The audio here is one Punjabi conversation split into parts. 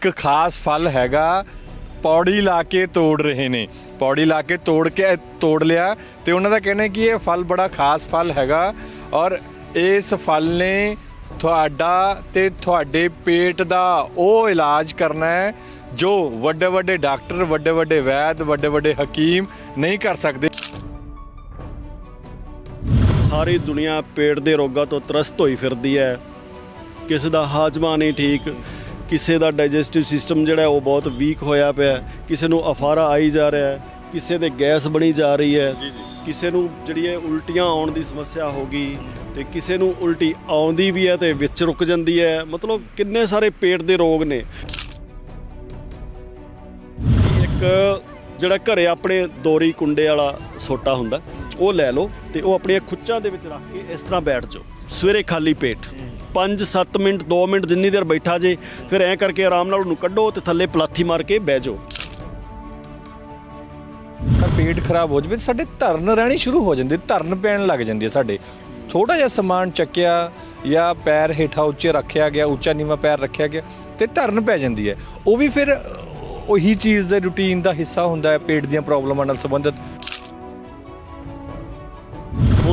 ਇੱਕ ਖਾਸ ਫਲ ਹੈਗਾ, ਪੌੜੀ ਲਾ ਕੇ ਤੋੜ ਰਹੇ ਨੇ। ਪੌੜੀ ਲਾ ਕੇ ਤੋੜ ਕੇ, ਤੋੜ ਲਿਆ ਤੇ ਉਹਨਾਂ ਦਾ ਕਹਿਣਾ ਕਿ ਇਹ ਫਲ ਬੜਾ ਖਾਸ ਫਲ ਹੈਗਾ ਔਰ ਇਸ ਫਲ ਨੇ ਤੁਹਾਡਾ ਤੇ ਤੁਹਾਡੇ ਪੇਟ ਦਾ ਉਹ ਇਲਾਜ ਕਰਨਾ ਹੈ ਜੋ ਵੱਡੇ ਵੱਡੇ ਡਾਕਟਰ, ਵੱਡੇ ਵੱਡੇ ਵੈਦ, ਵੱਡੇ ਵੱਡੇ ਹਕੀਮ ਨਹੀਂ ਕਰ ਸਕਦੇ। ਸਾਰੀ ਦੁਨੀਆ ਪੇਟ ਦੇ ਰੋਗਾਂ ਤੋਂ ਤਰਸਤ ਹੋਈ ਫਿਰਦੀ ਹੈ। ਕਿਸੇ ਦਾ ਹਾਜ਼ਮਾ ਨਹੀਂ ਠੀਕ ਕਿਸੇ ਦਾ ਡਾਈਜੈਸਟਿਵ ਸਿਸਟਮ ਜਿਹੜਾ ਉਹ ਬਹੁਤ ਵੀਕ ਹੋਇਆ ਪਿਆ ਕਿਸੇ ਨੂੰ ਅਫਾਰਾ ਆਈ ਜਾ ਰਿਹਾ ਹੈ ਕਿਸੇ ਦੇ ਗੈਸ ਬਣੀ ਜਾ ਰਹੀ ਹੈ। ਕਿਸੇ ਨੂੰ ਜਿਹੜੀ ਹੈ ਉਲਟੀਆਂ ਆਉਣ ਦੀ ਸਮੱਸਿਆ ਹੋ ਗਈ ਤੇ ਕਿਸੇ ਨੂੰ ਉਲਟੀ ਆਉਂਦੀ ਵੀ ਹੈ ਤੇ ਵਿੱਚ ਰੁਕ ਜਾਂਦੀ ਹੈ। ਮਤਲਬ ਕਿੰਨੇ ਸਾਰੇ ਪੇਟ ਦੇ ਰੋਗ ਨੇ। ਇੱਕ ਜਿਹੜਾ ਘਰੇ ਆਪਣੇ ਦੋਰੀ ਕੁੰਡੇ ਵਾਲਾ ਸੋਟਾ ਹੁੰਦਾ ਉਹ ਲੈ ਲਓ ਤੇ ਉਹ ਆਪਣੀਆਂ ਖੁੱਚਾਂ ਦੇ ਵਿੱਚ ਰੱਖ ਕੇ ਇਸ ਤਰ੍ਹਾਂ ਬੈਠ ਜਾਓ। ਸਵੇਰੇ ਖਾਲੀ ਪੇਟ। 5-7 ਮਿੰਟ 2 ਮਿੰਟ ਜਿੰਨੀ ਦੇਰ ਬੈਠਾ ਜੇ, ਫਿਰ ਐਂ ਕਰਕੇ ਆਰਾਮ ਨਾਲ ਉਹਨੂੰ ਕੱਢੋ ਤੇ ਥੱਲੇ ਪਲਾਥੀ ਮਾਰ ਕੇ ਬਹਿ ਜਾਓ। ਤਾਂ ਪੇਟ ਖਰਾਬ ਹੋ ਜਾਵੇ ਤੇ ਸਾਡੇ ਧਰਨ ਰਹਿਣੀ ਸ਼ੁਰੂ ਹੋ ਜਾਂਦੀ, ਧਰਨ ਪੈਣ ਲੱਗ ਜਾਂਦੀ ਹੈ ਸਾਡੇ। ਥੋੜਾ ਜਿਹਾ ਸਮਾਨ ਚੱਕਿਆ ਜਾਂ ਪੈਰ ਹੇਠਾਂ ਉੱਚੇ ਰੱਖਿਆ ਗਿਆ, ਉੱਚਾ ਨੀਵਾਂ ਪੈਰ ਰੱਖਿਆ ਗਿਆ ਤੇ ਧਰਨ ਪੈ ਜਾਂਦੀ ਹੈ। ਉਹ ਵੀ ਫਿਰ ਉਹੀ ਚੀਜ਼ ਦੇ ਰੁਟੀਨ ਦਾ ਹਿੱਸਾ ਹੁੰਦਾ ਹੈ, ਪੇਟ ਦੀਆਂ ਪ੍ਰੋਬਲਮਾਂ ਨਾਲ ਸੰਬੰਧਿਤ।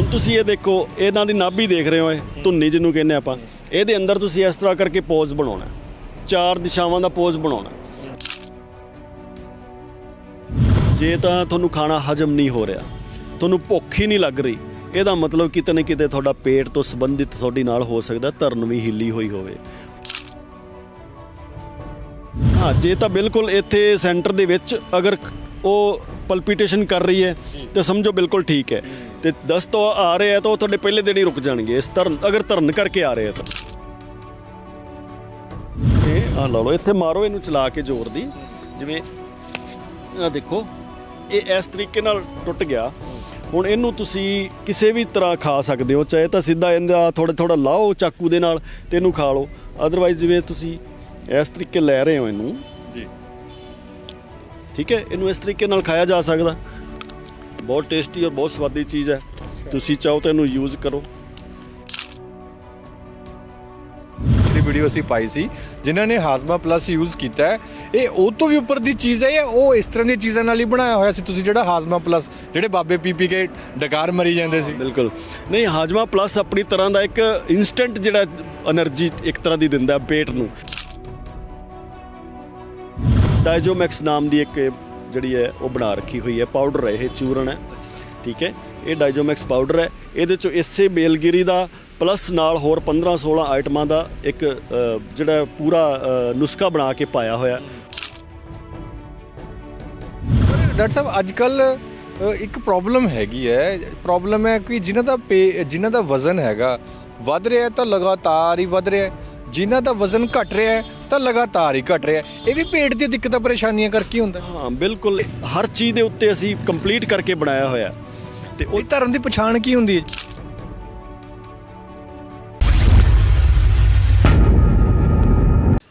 ਹੁਣ ਤੁਸੀਂ ਇਹ ਦੇਖੋ, ਇਹਨਾਂ ਦੀ ਨਾਭੀ ਦੇਖ ਰਹੇ ਹੋ ਇਹ, ਧੁੰਨੀ ਜਿਹਨੂੰ ਕਹਿੰਦੇ ਆਪਾਂ। ਇਹਦੇ ਅੰਦਰ ਤੁਸੀਂ ਇਸ ਤਰ੍ਹਾਂ ਕਰਕੇ ਪੋਜ਼ ਬਣਾਉਣਾ ਚਾਰ ਦਿਸ਼ਾਵਾਂ ਦਾ ਪੋਜ਼ ਬਣਾਉਣਾ ਜੇ ਤਾਂ ਤੁਹਾਨੂੰ ਖਾਣਾ ਹਜਮ ਨਹੀਂ ਹੋ ਰਿਹਾ, ਤੁਹਾਨੂੰ ਭੁੱਖ ਹੀ ਨਹੀਂ ਲੱਗ ਰਹੀ, ਇਹਦਾ ਮਤਲਬ ਕਿਤੇ ਨਾ ਕਿਤੇ ਤੁਹਾਡਾ ਪੇਟ ਤੋਂ ਸੰਬੰਧਿਤ ਤੁਹਾਡੀ ਨਾਲ ਹੋ ਸਕਦਾ, ਧਰਨ ਵੀ ਹਿੱਲੀ ਹੋਈ ਹੋਵੇ। ਹਾਂ, ਜੇ ਤਾਂ ਬਿਲਕੁਲ ਇੱਥੇ ਸੈਂਟਰ ਦੇ ਵਿੱਚ ਅਗਰ ਉਹ ਪਲਪੀਟੇਸ਼ਨ ਕਰ ਰਹੀ ਹੈ, ਤੇ ਸਮਝੋ ਬਿਲਕੁਲ ਠੀਕ ਹੈ। ਤੇ 10 ਤੋਂ ਆ ਰਹੇ ਆ ਤਾਂ ਉਹ ਤੁਹਾਡੇ ਪਹਿਲੇ ਦਿਨ ਹੀ ਰੁਕ ਜਾਣਗੇ। ਇਸ ਧਰਨ ਅਗਰ ਧਰਨ ਕਰਕੇ ਆ ਰਹੇ ਆ ਤਾਂ। ਇਹ ਆ ਲਾ ਲਓ ਇੱਥੇ ਮਾਰੋ ਇਹਨੂੰ ਚਲਾ ਕੇ ਜ਼ੋਰ ਦੀ। ਜਿਵੇਂ ਆ ਦੇਖੋ ਇਹ ਇਸ ਤਰੀਕੇ ਨਾਲ ਟੁੱਟ ਗਿਆ। ਹੁਣ ਇਹਨੂੰ ਤੁਸੀਂ ਕਿਸੇ ਵੀ ਤਰ੍ਹਾਂ ਖਾ ਸਕਦੇ ਹੋ ਚਾਹੇ ਤਾਂ ਸਿੱਧਾ ਇਹਦਾ ਥੋੜਾ ਥੋੜਾ ਲਾਓ ਚਾਕੂ ਦੇ ਨਾਲ ਤੇ ਇਹਨੂੰ ਖਾ ਲਓ। ਅਦਰਵਾਈਜ਼ ਜਿਵੇਂ ਤੁਸੀਂ ਇਸ ਤਰੀਕੇ ਲੈ ਰਹੇ ਹੋ ਇਹਨੂੰ। ਜੀ। ਠੀਕ ਹੈ? ਇਹਨੂੰ ਇਸ ਤਰੀਕੇ ਨਾਲ ਖਾਇਆ ਜਾ ਸਕਦਾ। ਬਹੁਤ ਟੇਸਟੀ ਔਰ ਬਹੁਤ ਸਵਾਦੀ ਚੀਜ਼ ਹੈ। ਤੁਸੀਂ ਚਾਹੋ ਤਾਂ ਇਹਨੂੰ ਯੂਜ਼ ਕਰੋ। ਦੀ ਵੀਡੀਓ ਅਸੀਂ ਪਾਈ ਸੀ ਜਿਨ੍ਹਾਂ ਨੇ ਹਾਜ਼ਮਾ ਪਲੱਸ ਯੂਜ਼ ਕੀਤਾ ਹੈ। ਇਹ ਉਹ ਤੋਂ ਵੀ ਉੱਪਰ ਦੀ ਚੀਜ਼ ਹੈ ਜਾਂ ਉਹ ਇਸ ਤਰ੍ਹਾਂ ਦੀ ਚੀਜ਼ਾਂ ਨਾਲ ਹੀ ਬਣਾਇਆ ਹੋਇਆ ਸੀ? ਤੁਸੀਂ ਜਿਹੜਾ ਹਾਜ਼ਮਾ ਪਲੱਸ ਜਿਹੜੇ ਬਾਬੇ ਪੀ ਪੀ ਕੇ ਡਕਾਰ ਮਰੀ ਜਾਂਦੇ ਸੀ। ਬਿਲਕੁਲ। ਨਹੀਂ ਹਾਜ਼ਮਾ ਪਲੱਸ ਆਪਣੀ ਤਰ੍ਹਾਂ ਦਾ ਇੱਕ ਇਨਸਟੈਂਟ ਜਿਹੜਾ એનર્ਜੀ ਇੱਕ ਤਰ੍ਹਾਂ ਦੀ ਦਿੰਦਾ ਪੇਟ ਨੂੰ। ਡਾਇਜੋਮੈਕਸ ਨਾਮ ਦੀ ਇੱਕ ਜਿਹੜੀ ਹੈ ਉਹ ਬਣਾ ਰੱਖੀ ਹੋਈ ਹੈ। ਪਾਊਡਰ ਹੈ ਇਹ, ਚੂਰਨ ਹੈ। ਠੀਕ ਹੈ? ਇਹ ਡਾਈਜੋਮੈਕਸ ਪਾਊਡਰ ਹੈ। ਇਹਦੇ ਚੋਂ ਇਸੇ ਬੇਲਗਿਰੀ ਦਾ ਪਲੱਸ ਨਾਲ ਹੋਰ 15 16 ਆਈਟਮਾਂ ਦਾ ਇੱਕ ਜਿਹੜਾ ਪੂਰਾ ਨੁਸਖਾ ਬਣਾ ਕੇ ਪਾਇਆ ਹੋਇਆ। ਡਾਕਟਰ ਸਾਹਿਬ ਅੱਜ ਕੱਲ ਇੱਕ ਪ੍ਰੋਬਲਮ ਹੈਗੀ ਹੈ। ਪ੍ਰੋਬਲਮ ਹੈ ਕਿ ਜਿਨ੍ਹਾਂ ਦਾ ਪੇ- ਜਿਨ੍ਹਾਂ ਦਾ ਵਜ਼ਨ ਹੈਗਾ, ਵੱਧ ਰਿਹਾ ਤਾਂ ਲਗਾਤਾਰ ਹੀ ਵੱਧ ਰਿਹਾ ਜਿਨ੍ਹਾਂ ਦਾ ਵਜ਼ਨ ਘਟ ਰਿਹਾ ਹੈ ਤਾਂ ਲਗਾਤਾਰ ਹੀ ਘਟ ਰਿਹਾ ਹੈ। ਇਹ ਵੀ ਪੇਟ ਦੀ ਦਿੱਕਤਾਂ ਪਰੇਸ਼ਾਨੀਆਂ ਕਰਕੇ ਹੁੰਦਾ ਹੈ। ਹਾਂ ਬਿਲਕੁਲ। ਹਰ ਚੀਜ਼ ਦੇ ਉੱਤੇ ਅਸੀਂ ਕੰਪਲੀਟ ਕਰਕੇ ਬਣਾਇਆ ਹੋਇਆ ਤੇ ਉਹ ਧਰਮ ਦੀ ਪਛਾਣ ਕੀ ਹੁੰਦੀ ਹੈ?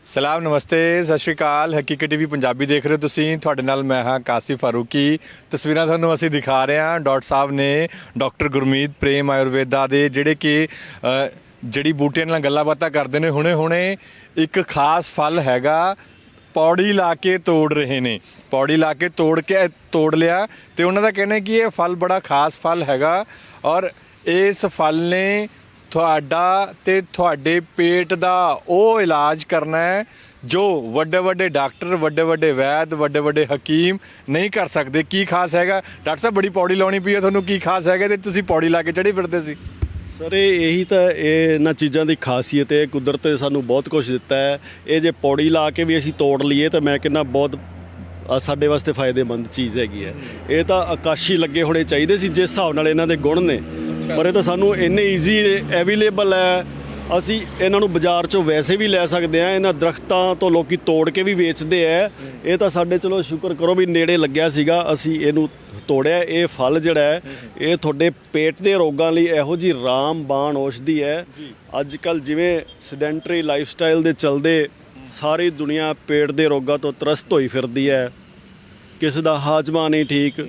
ਸਲਾਮ ਨਮਸਤੇ ਸਤਿ ਸ਼੍ਰੀ ਅਕਾਲ। ਹਕੀਕਤ ਟੀਵੀ ਪੰਜਾਬੀ ਦੇਖ ਰਹੇ ਹੋ ਤੁਸੀਂ। ਤੁਹਾਡੇ ਨਾਲ ਮੈਂ ਹਾਂ ਕਾਸਿਫ ਫਾਰੂਕੀ। ਤਸਵੀਰਾਂ ਤੁਹਾਨੂੰ ਅਸੀਂ ਦਿਖਾ ਰਹੇ ਹਾਂ। ਡਾਕਟਰ ਸਾਹਿਬ ਨੇ ਡਾਕਟਰ ਗੁਰਮੀਤ ਪ੍ਰੇਮ ਆਯੁਰਵੇਦਾ ਦੇ ਜਿਹੜੇ ਕਿ ਅ, ਜਿਹੜੀ ਬੂਟਿਆਂ ਨਾਲ ਗੱਲਾਂ ਬਾਤਾਂ ਕਰਦੇ ਨੇ, ਹੁਣੇ ਹੁਣੇ ਇੱਕ ਖਾਸ ਫਲ ਹੈਗਾ, ਪੌੜੀ ਲਾ ਕੇ ਤੋੜ ਰਹੇ ਨੇ। ਪੌੜੀ ਲਾ ਕੇ ਤੋੜ ਕੇ, ਤੋੜ ਲਿਆ ਤੇ ਉਹਨਾਂ ਦਾ ਕਹਿਣਾ ਕਿ ਇਹ ਫਲ ਬੜਾ ਖਾਸ ਫਲ ਹੈਗਾ ਔਰ ਇਸ ਫਲ ਨੇ ਤੁਹਾਡਾ ਤੇ ਤੁਹਾਡੇ ਪੇਟ ਦਾ ਉਹ ਇਲਾਜ ਕਰਨਾ ਹੈ ਜੋ ਵੱਡੇ ਵੱਡੇ ਡਾਕਟਰ, ਵੱਡੇ ਵੱਡੇ ਵੈਦ, ਵੱਡੇ ਵੱਡੇ ਹਕੀਮ ਨਹੀਂ ਕਰ ਸਕਦੇ। ਕੀ ਖਾਸ ਹੈਗਾ? ਡਾਕਟਰ ਸਾਹਿਬ, ਬੜੀ ਪੌੜੀ ਲਾਉਣੀ ਪਈ ਹੈ, ਤੁਹਾਨੂੰ ਕੀ ਖਾਸ ਹੈਗਾ? ਤੇ ਤੁਸੀਂ ਪੌੜੀ ਲਾ ਕੇ ਚੜੀ ਫਿਰਦੇ ਸੀ। ਸਰ ਇਹ ਇਹੀ ਤਾਂ ਇਹ ਇਹਨਾਂ ਚੀਜ਼ਾਂ ਦੀ ਖਾਸੀਅਤ ਹੈ। ਕੁਦਰਤ ਨੇ ਸਾਨੂੰ ਬਹੁਤ ਕੁਝ ਦਿੱਤਾ ਹੈ। ਇਹ ਜੇ ਪੌੜੀ ਲਾ ਕੇ ਵੀ ਅਸੀਂ ਤੋੜ ਲਈਏ ਤਾਂ ਮੈਂ ਕਹਿੰਦਾ ਬਹੁਤ ਅ, ਸਾਡੇ ਵਾਸਤੇ ਫਾਇਦੇਮੰਦ ਚੀਜ਼ ਹੈਗੀ ਹੈ। ਇਹ ਤਾਂ ਆਕਾਸ਼ੀ ਲੱਗੇ ਹੋਣੇ ਚਾਹੀਦੇ ਸੀ ਜਿਸ ਹਿਸਾਬ ਨਾਲ ਇਹਨਾਂ ਦੇ ਗੁਣ ਨੇ। ਪਰ ਇਹ ਤਾਂ ਸਾਨੂੰ ਇੰਨੇ ਈਜ਼ੀ ਅਵੇਲੇਬਲ ਹੈ। ਅਸੀਂ ਇਹਨਾਂ ਨੂੰ ਬਾਜ਼ਾਰ ਚੋਂ ਵੈਸੇ ਵੀ ਲੈ ਸਕਦੇ ਆ ਇਹਨਾਂ ਦਰਖਤਾਂ ਤੋਂ ਲੋਕੀ ਤੋੜ ਕੇ ਵੀ ਵੇਚਦੇ ਆ। ਇਹ ਤਾਂ ਸਾਡੇ ਚਲੋ ਸ਼ੁਕਰ ਕਰੋ ਵੀ ਨੇੜੇ ਲੱਗਿਆ ਸੀਗਾ ਅਸੀਂ ਇਹਨੂੰ ਤੋੜਿਆ ਇਹ ਫਲ ਜਿਹੜਾ ਹੈ ਇਹ ਤੁਹਾਡੇ ਪੇਟ ਦੇ ਰੋਗਾਂ ਲਈ ਇਹੋ ਜੀ ਰਾਮਬਾਣ ਔਸ਼ਧੀ ਹੈ। ਅੱਜ ਕੱਲ ਜਿਵੇਂ ਸੈਡੈਂਟਰੀ ਲਾਈਫਸਟਾਈਲ ਦੇ ਚਲਦੇ ਸਾਰੀ ਦੁਨੀਆ ਪੇਟ ਦੇ ਰੋਗਾਂ ਤੋਂ ਤਰਸਤ ਹੋਈ ਫਿਰਦੀ ਹੈ। ਕਿਸੇ ਦਾ ਹਾਜ਼ਮਾ ਨਹੀਂ ਠੀਕ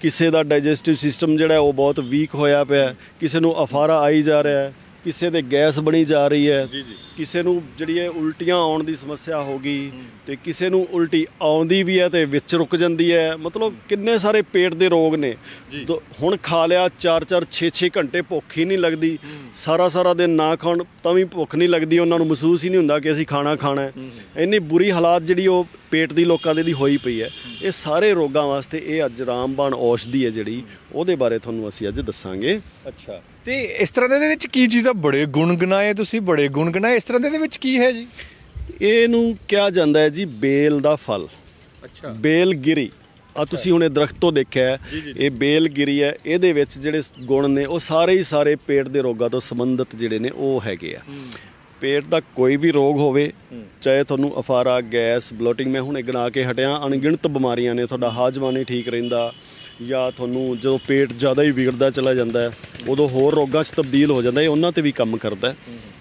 ਕਿਸੇ ਦਾ ਡਾਈਜੈਸਟਿਵ ਸਿਸਟਮ ਜਿਹੜਾ ਉਹ ਬਹੁਤ ਵੀਕ ਹੋਇਆ ਪਿਆ ਕਿਸੇ ਨੂੰ ਅਫਾਰਾ ਆਈ ਜਾ ਰਿਹਾ ਹੈ। ਕਿਸੇ ਦੇ ਗੈਸ ਬਣੀ ਜਾ ਰਹੀ ਹੈ। ਕਿਸੇ ਨੂੰ ਜਿਹੜੀ ਹੈ ਉਲਟੀਆਂ ਆਉਣ ਦੀ ਸਮੱਸਿਆ ਹੋ ਗਈ ਤੇ ਕਿਸੇ ਨੂੰ ਉਲਟੀ ਆਉਂਦੀ ਵੀ ਹੈ ਤੇ ਵਿੱਚ ਰੁਕ ਜਾਂਦੀ ਹੈ। ਮਤਲਬ ਕਿੰਨੇ ਸਾਰੇ ਪੇਟ ਦੇ ਰੋਗ ਨੇ। ਹੁਣ ਖਾ ਲਿਆ 4-4 6-6 ਘੰਟੇ ਭੁੱਖ ਹੀ ਨਹੀਂ ਲੱਗਦੀ। ਸਾਰਾ ਸਾਰਾ ਦਿਨ ਨਾ ਖਾਣ ਤਾਂ ਵੀ ਭੁੱਖ ਨਹੀਂ ਲੱਗਦੀ। ਉਹਨਾਂ ਨੂੰ ਮਹਿਸੂਸ ਹੀ ਨਹੀਂ ਹੁੰਦਾ ਕਿ ਅਸੀਂ ਖਾਣਾ ਖਾਣਾ ਹੈ। ਇੰਨੀ ਬੁਰੀ ਹਾਲਾਤ ਜਿਹੜੀ ਉਹ ਪੇਟ ਦੀ ਲੋਕਾਂ ਦੇ ਦੀ ਹੋਈ ਪਈ ਹੈ। ਇਹ ਸਾਰੇ ਰੋਗਾਂ ਵਾਸਤੇ ਇਹ ਅੱਜ ਰਾਮਬਾਣ ਔਸ਼ਧੀ ਹੈ ਜਿਹੜੀ। ਉਹਦੇ ਬਾਰੇ ਤੁਹਾਨੂੰ ਅਸੀਂ ਅੱਜ ਦੱਸਾਂਗੇ। ਅੱਛਾ। ਤੇ ਇਸ ਤਰ੍ਹਾਂ ਦੇ ਵਿੱਚ ਕੀ ਚੀਜ਼ ਆ ਬੜੇ ਗੁਣ ਗਨਾਏ ਤੁਸੀਂ ਬੜੇ ਗੁਣ ਗਨਾਏ ਇਸ ਤਰ੍ਹਾਂ ਦੇ ਵਿੱਚ ਕੀ ਹੈ ਜੀ? ਇਹਨੂੰ ਕਿਹਾ ਜਾਂਦਾ ਹੈ ਜੀ ਬੇਲ ਦਾ ਫਲ। ਅੱਛਾ। ਬੇਲਗਿਰੀ। ਆ ਤੁਸੀਂ ਹੁਣ ਦਰਖਤ ਤੋਂ ਦੇਖਿਆ ਇਹ ਬੇਲਗਿਰੀ ਹੈ। ਇਹਦੇ ਵਿੱਚ ਜਿਹੜੇ ਗੁਣ ਨੇ ਉਹ ਸਾਰੇ ਹੀ ਸਾਰੇ ਪੇਟ ਦੇ ਰੋਗਾਂ ਤੋਂ ਸੰਬੰਧਿਤ ਜਿਹੜੇ ਨੇ ਉਹ ਹੈਗੇ ਆ। ਪੇਟ ਦਾ ਕੋਈ ਵੀ ਰੋਗ ਹੋਵੇ ਚਾਹੇ ਤੁਹਾਨੂੰ ਅਫਾਰਾ ਗੈਸ ਬਲੋਟਿੰਗ ਮੈਂ ਹੁਣ ਗਿਣਾ ਕੇ ਹਟਿਆ ਅਣਗਿਣਤ ਬਿਮਾਰੀਆਂ ਨੇ ਤੁਹਾਡਾ ਹਾਜ਼ਮਾ ਨਹੀਂ ਠੀਕ ਰਹਿੰਦਾ। ਜਾਂ ਤੁਹਾਨੂੰ ਜਦੋਂ ਪੇਟ ਜ਼ਿਆਦਾ ਹੀ ਵਿਗੜਦਾ ਚਲਾ ਜਾਂਦਾ ਹੈ, ਉਦੋਂ ਹੋਰ ਰੋਗਾਂ 'ਚ ਤਬਦੀਲ ਹੋ ਜਾਂਦਾ ਇਹ ਉਹਨਾਂ ਤੇ ਵੀ ਕੰਮ ਕਰਦਾ ਹੈ।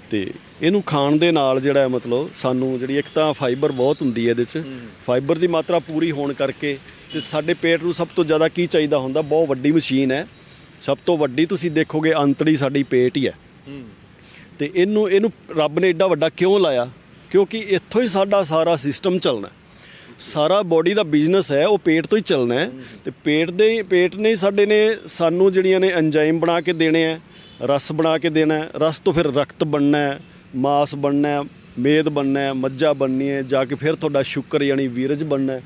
ਤੇ ਇਹਨੂੰ ਖਾਣ ਦੇ ਨਾਲ ਜਿਹੜਾ ਮਤਲਬ ਸਾਨੂੰ ਜਿਹੜੀ ਇੱਕ ਤਾਂ ਫਾਈਬਰ ਬਹੁਤ ਹੁੰਦੀ ਹੈ ਇਹਦੇ 'ਚ। ਫਾਈਬਰ ਦੀ ਮਾਤਰਾ ਪੂਰੀ ਹੋਣ ਕਰਕੇ ਤੇ ਸਾਡੇ ਪੇਟ ਨੂੰ ਸਭ ਤੋਂ ਜ਼ਿਆਦਾ ਕੀ ਚਾਹੀਦਾ ਹੁੰਦਾ, ਬਹੁਤ ਵੱਡੀ ਮਸ਼ੀਨ ਹੈ। ਸਭ ਤੋਂ ਵੱਡੀ ਤੁਸੀਂ ਦੇਖੋਗੇ ਅੰਤੜੀ ਸਾਡੀ ਪੇਟ ਹੀ ਹੈ। ਤੇ ਇਹਨੂੰ ਇਹਨੂੰ ਰੱਬ ਨੇ ਏਡਾ ਵੱਡਾ ਕਿਉਂ ਲਾਇਆ? ਕਿਉਂਕਿ ਇੱਥੋਂ ਹੀ ਸਾਡਾ ਸਾਰਾ ਸਿਸਟਮ ਚੱਲਣਾ ਸਾਰਾ ਬੋਡੀ ਦਾ ਬਿਜ਼ਨਸ ਹੈ, ਉਹ ਪੇਟ ਤੋਂ ਹੀ ਚੱਲਣਾ ਹੈ। ਤੇ ਪੇਟ ਦੇ ਪੇਟ ਨੇ ਸਾਡੇ ਨੇ ਸਾਨੂੰ ਜਿਹੜੀਆਂ ਨੇ ਐਂਜ਼ਾਈਮ ਬਣਾ ਕੇ ਦੇਣੇ ਆ ਰਸ ਬਣਾ ਕੇ ਦੇਣਾ ਹੈ। ਰਸ ਤੋਂ ਫਿਰ ਰਕਤ ਬਣਨਾ ਹੈ, ਮਾਸ ਬਣਨਾ ਹੈ, ਮੇਦ ਬਣਨਾ ਹੈ, ਮੱਝਾ ਬਣਨੀ ਹੈ, ਜਾ ਕੇ ਫਿਰ ਤੁਹਾਡਾ ਸ਼ੁਕਰ ਯਾਨੀ ਵੀਰਜ ਬਣਨਾ ਹੈ।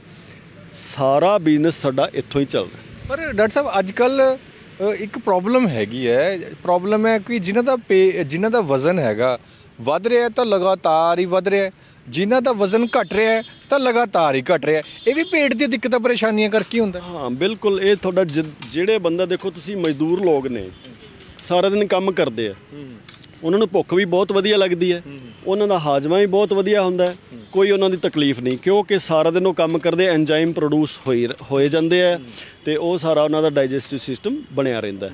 ਸਾਰਾ ਬਿਜ਼ਨਸ ਸਾਡਾ ਇੱਥੋਂ ਹੀ ਚੱਲਦਾ ਪਰ ਡਾਕਟਰ ਸਾਹਿਬ ਅੱਜ ਕੱਲ ਇੱਕ ਪ੍ਰੋਬਲਮ ਹੈਗੀ ਹੈ। ਪ੍ਰੋਬਲਮ ਹੈ ਕਿ ਜਿਨ੍ਹਾਂ ਦਾ ਪੇ ਜਿਨ੍ਹਾਂ ਦਾ ਵਜ਼ਨ ਹੈਗਾ, ਵੱਧ ਰਿਹਾ ਤਾਂ ਲਗਾਤਾਰ ਹੀ ਵੱਧ ਰਿਹਾ ਜਿਨ੍ਹਾਂ ਦਾ ਵਜ਼ਨ ਘਟ ਰਿਹਾ ਹੈ, ਤਾਂ ਲਗਾਤਾਰ ਹੀ ਘਟ ਰਿਹਾ ਹੈ। ਇਹ ਵੀ ਪੇਟ ਦੀ ਦਿੱਕਤਾਂ, ਪਰੇਸ਼ਾਨੀਆਂ ਕਰਕੇ ਹੁੰਦਾ ਹੈ। ਹਾਂ, ਬਿਲਕੁਲ, ਇਹ ਤੁਹਾਡਾ ਜਿ, ਜਿਹੜੇ ਬੰਦਾ ਦੇਖੋ, ਤੁਸੀਂ ਮਜ਼ਦੂਰ ਲੋਕ ਨੇ, ਸਾਰਾ ਦਿਨ ਕੰਮ ਕਰਦੇ ਆ। ਉਹਨਾਂ ਨੂੰ ਭੁੱਖ ਵੀ ਬਹੁਤ ਵਧੀਆ ਲੱਗਦੀ ਹੈ। ਉਹਨਾਂ ਦਾ ਹਾਜ਼ਮਾ ਵੀ ਬਹੁਤ ਵਧੀਆ ਹੁੰਦਾ ਹੈ। ਕੋਈ ਉਹਨਾਂ ਦੀ ਤਕਲੀਫ ਨਹੀਂ, ਕਿਉਂਕਿ ਸਾਰਾ ਦਿਨ ਉਹ ਕੰਮ ਕਰਦੇ ਐਂਜ਼ਾਈਮ ਪ੍ਰੋਡਿਊਸ ਹੋਈ, ਹੋਏ ਜਾਂਦੇ ਆ ਤੇ ਉਹ ਸਾਰਾ ਉਹਨਾਂ ਦਾ ਡਾਈਜੈਸਟਿਵ ਸਿਸਟਮ ਬਣਿਆ ਰਹਿੰਦਾ ਹੈ।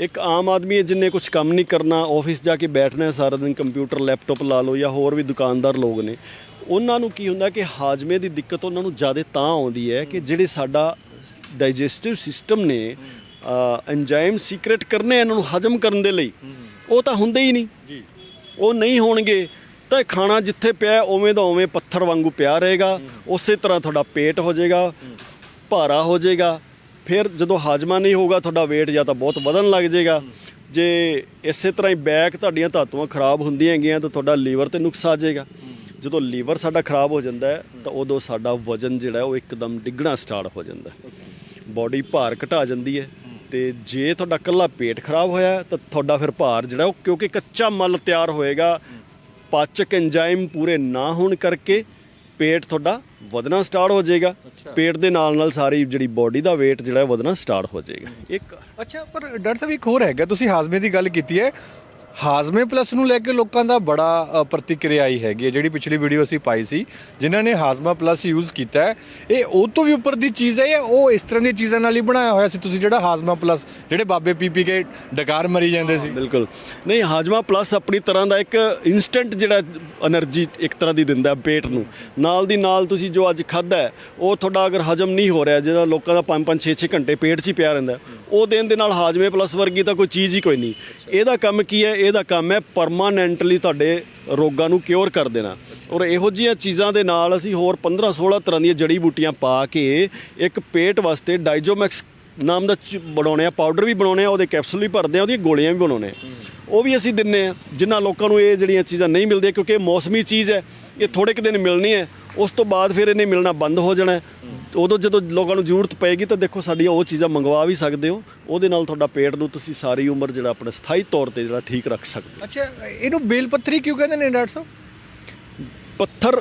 ਇੱਕ ਆਮ ਆਦਮੀ ਹੈ ਜਿੰਨੇ ਕੁਝ ਕੰਮ ਨਹੀਂ ਕਰਨਾ ਆਫਿਸ ਜਾ ਕੇ ਬੈਠਣਾ ਹੈ ਸਾਰਾ ਦਿਨ ਕੰਪਿਊਟਰ ਲੈਪਟਾਪ ਲਾ ਲਓ ਜਾਂ ਹੋਰ ਵੀ ਦੁਕਾਨਦਾਰ ਲੋਕ ਨੇ ਉਹਨਾਂ ਨੂੰ ਕੀ ਹੁੰਦਾ ਕਿ ਹਾਜ਼ਮੇ ਦੀ ਦਿੱਕਤ ਉਹਨਾਂ ਨੂੰ ਜ਼ਿਆਦਾ ਤਾਂ ਆਉਂਦੀ ਹੈ ਕਿ ਜਿਹੜੇ ਸਾਡਾ ਡਾਈਜੈਸਟਿਵ ਸਿਸਟਮ ਨੇ ਐਂਜ਼ਾਈਮ ਸੀਕ੍ਰੇਟ ਕਰਨੇ ਇਹਨਾਂ ਨੂੰ ਹਜਮ ਕਰਨ ਦੇ ਲਈ ਉਹ ਤਾਂ ਹੁੰਦੇ ਹੀ ਨਹੀਂ। ਜੀ। ਉਹ ਨਹੀਂ ਹੋਣਗੇ ਤਾਂ ਖਾਣਾ ਜਿੱਥੇ ਪਿਆ ਉਵੇਂ ਦਾ ਉਵੇਂ ਪੱਥਰ ਵਾਂਗੂ ਪਿਆ ਰਹੇਗਾ ਉਸੇ ਤਰ੍ਹਾਂ ਤੁਹਾਡਾ ਪੇਟ ਹੋ ਜਾਏਗਾ ਭਾਰਾ ਹੋ ਜਾਏਗਾ ਫਿਰ ਜਦੋਂ ਹਾਜ਼ਮਾ ਨਹੀਂ ਹੋਊਗਾ, ਤੁਹਾਡਾ weight ਜਾਂ ਤਾਂ ਬਹੁਤ ਵਧਣ ਲੱਗ ਜਾਏਗਾ। ਜੇ ਇਸੇ ਤਰ੍ਹਾਂ ਹੀ ਬੈਕ ਤੁਹਾਡੀਆਂ ਧਾਤੂਆਂ ਖਰਾਬ ਹੁੰਦੀਆਂ ਹੈਗੀਆਂ, ਤਾਂ ਤੁਹਾਡਾ ਲੀਵਰ ਤੇ ਨੁਕਸ ਆ ਜਾਏਗਾ। ਜਦੋਂ ਲੀਵਰ ਸਾਡਾ ਖਰਾਬ ਹੋ ਜਾਂਦਾ ਹੈ, ਤਾਂ ਉਦੋਂ ਸਾਡਾ ਵਜਨ ਜਿਹੜਾ ਉਹ ਇੱਕਦਮ ਡਿੱਗਣਾ ਸਟਾਰਟ ਹੋ ਜਾਂਦਾ ਹੈ। ਬਾਡੀ ਭਾਰ ਘਟਾ ਜਾਂਦੀ ਹੈ ਤੇ ਜੇ ਤੁਹਾਡਾ ਕੱਲਾ ਪੇਟ ਖਰਾਬ ਹੋਇਆ, ਤਾਂ ਤੁਹਾਡਾ ਫਿਰ ਭਾਰ ਜਿਹੜਾ, ਉਹ ਕਿਉਂਕਿ ਕੱਚਾ ਮਲ ਤਿਆਰ ਹੋਏਗਾ, ਪਾਚਕ ਐਂਜ਼ਾਈਮ ਪੂਰੇ ਨਾ ਹੋਣ ਕਰਕੇ ਪੇਟ ਤੁਹਾਡਾ ਵਧਣਾ ਸਟਾਰਟ ਹੋ ਜਾਏਗਾ। ਪੇਟ ਦੇ ਨਾਲ ਨਾਲ ਸਾਰੀ ਜਿਹੜੀ ਬਾਡੀ ਦਾ weight ਜਿਹੜਾ ਵਧਣਾ ਸਟਾਰਟ ਹੋ ਜਾਏਗਾ। ਇੱਕ ਅੱਛਾ ਪਰ ਡਾਕਟਰ ਸਾਹਿਬ ਇੱਕ ਹੋਰ ਹੈਗਾ। ਤੁਸੀਂ ਹਾਜ਼ਮੇ ਦੀ ਗੱਲ ਕੀਤੀ ਹੈ। ਹਾਜ਼ਮੇ ਪਲੱਸ ਨੂੰ ਲੈ ਕੇ ਲੋਕਾਂ ਦਾ ਬੜਾ ਪ੍ਰਤੀਕਿਰਿਆ ਆਈ ਹੈਗੀ ਹੈ। ਜਿਹੜੀ ਪਿਛਲੀ ਵੀਡੀਓ ਅਸੀਂ ਪਾਈ ਸੀ ਜਿਨ੍ਹਾਂ ਨੇ ਹਾਜ਼ਮਾ ਪਲੱਸ ਯੂਜ਼ ਕੀਤਾ ਹੈ ਇਹ ਉਹ ਤੋਂ ਵੀ ਉੱਪਰ ਦੀ ਚੀਜ਼ ਹੈ ਜਾਂ ਉਹ ਇਸ ਤਰ੍ਹਾਂ ਦੀਆਂ ਚੀਜ਼ਾਂ ਨਾਲ ਹੀ ਬਣਾਇਆ ਹੋਇਆ ਸੀ? ਤੁਸੀਂ ਜਿਹੜਾ ਹਾਜ਼ਮਾ ਪਲੱਸ ਜਿਹੜੇ ਬਾਬੇ ਪੀ ਪੀ ਕੇ ਡਕਾਰ ਮਰੀ ਜਾਂਦੇ ਸੀ। ਬਿਲਕੁਲ। ਨਹੀਂ ਹਾਜਮਾ ਪਲੱਸ ਆਪਣੀ ਤਰ੍ਹਾਂ ਦਾ ਇੱਕ ਇਨਸਟੈਂਟ ਜਿਹੜਾ એનર્ਜੀ ਇੱਕ ਤਰ੍ਹਾਂ ਦੀ ਦਿੰਦਾ ਹੈ ਪੇਟ ਨੂੰ। ਨਾਲ ਦੀ ਨਾਲ ਤੁਸੀਂ ਜੋ ਅੱਜ ਖਾਧਾ ਹੈ, ਉਹ ਤੁਹਾਡਾ ਅਗਰ ਹਜਮ ਨਹੀਂ ਹੋ ਰਿਹਾ ਜਿਹੜਾ ਲੋਕਾਂ ਦਾ 5-5 6-6 ਘੰਟੇ ਪੇਟ 'ਚ ਹੀ ਪਿਆ ਰਹਿੰਦਾ ਉਹ ਦਿਨ ਦੇ ਨਾਲ ਹਾਜਮੇ ਪਲੱਸ ਵਰਗੀ ਤਾਂ ਕੋਈ ਚੀਜ਼ ਹੀ ਕੋਈ ਨਹੀਂ। ਇਹਦਾ ਕੰਮ ਕੀ ਹੈ? ਇਹ ਇਹਦਾ ਕੰਮ ਹੈ ਪਰਮਾਨੈਂਟਲੀ ਤੁਹਾਡੇ ਰੋਗਾਂ ਨੂੰ ਕਿਉਰ ਕਰ ਦੇਣਾ। ਔਰ ਇਹੋ ਜਿਹੀਆਂ ਚੀਜ਼ਾਂ ਦੇ ਨਾਲ ਅਸੀਂ ਹੋਰ 15-16 ਤਰ੍ਹਾਂ ਦੀਆਂ ਜੜੀ ਬੂਟੀਆਂ ਪਾ ਕੇ ਇੱਕ ਪੇਟ ਵਾਸਤੇ ਡਾਈਜੋਮੈਕਸ ਨਾਮ ਦਾ ਚ- ਬਣਾਉਣੇ ਆ ਪਾਊਡਰ ਵੀ ਬਣਾਉਣੇ ਆ, ਉਹਦੇ ਕੈਪਸੂਲ ਵੀ ਭਰਦੇ ਆ, ਉਹਦੀਆਂ ਗੋਲੀਆਂ ਵੀ ਬਣਾਉਣੇ ਆ। ਉਹ ਵੀ ਅਸੀਂ ਦਿੰਨੇ ਆ ਜਿਨ੍ਹਾਂ ਲੋਕਾਂ ਨੂੰ ਇਹ ਜਿਹੜੀਆਂ ਚੀਜ਼ਾਂ ਨਹੀਂ ਮਿਲਦੀਆਂ ਕਿਉਂਕਿ ਇਹ ਮੌਸਮੀ ਚੀਜ਼ ਹੈ। ਇਹ ਥੋੜੇ ਕੁ ਦਿਨ ਮਿਲਣੀ ਹੈ ਉਸ ਤੋਂ ਬਾਅਦ ਫਿਰ ਇਹਨੇ ਮਿਲਣਾ ਬੰਦ ਹੋ ਜਾਣਾ ਹੈ। ਉਦੋਂ ਜਦੋਂ ਲੋਕਾਂ ਨੂੰ ਜ਼ਰੂਰਤ ਪਏਗੀ ਤਾਂ ਦੇਖੋ ਸਾਡੀਆਂ ਉਹ ਚੀਜ਼ਾਂ ਮੰਗਵਾ ਵੀ ਸਕਦੇ ਹੋ ਉਹਦੇ ਨਾਲ ਤੁਹਾਡਾ ਪੇਟ ਨੂੰ ਤੁਸੀਂ ਸਾਰੀ ਉਮਰ ਜਿਹੜਾ ਆਪਣਾ ਸਥਾਈ ਤੌਰ ਤੇ ਜਿਹੜਾ ਠੀਕ ਰੱਖ ਸਕਦੇ ਹੋ। ਅੱਛਾ ਇਹਨੂੰ ਬੇਲ ਪੱਥਰੀ ਕਿਉਂ ਕਹਿੰਦੇ ਨੇ ਡਾਕਟਰ ਸਾਹਿਬ? ਪੱਥਰ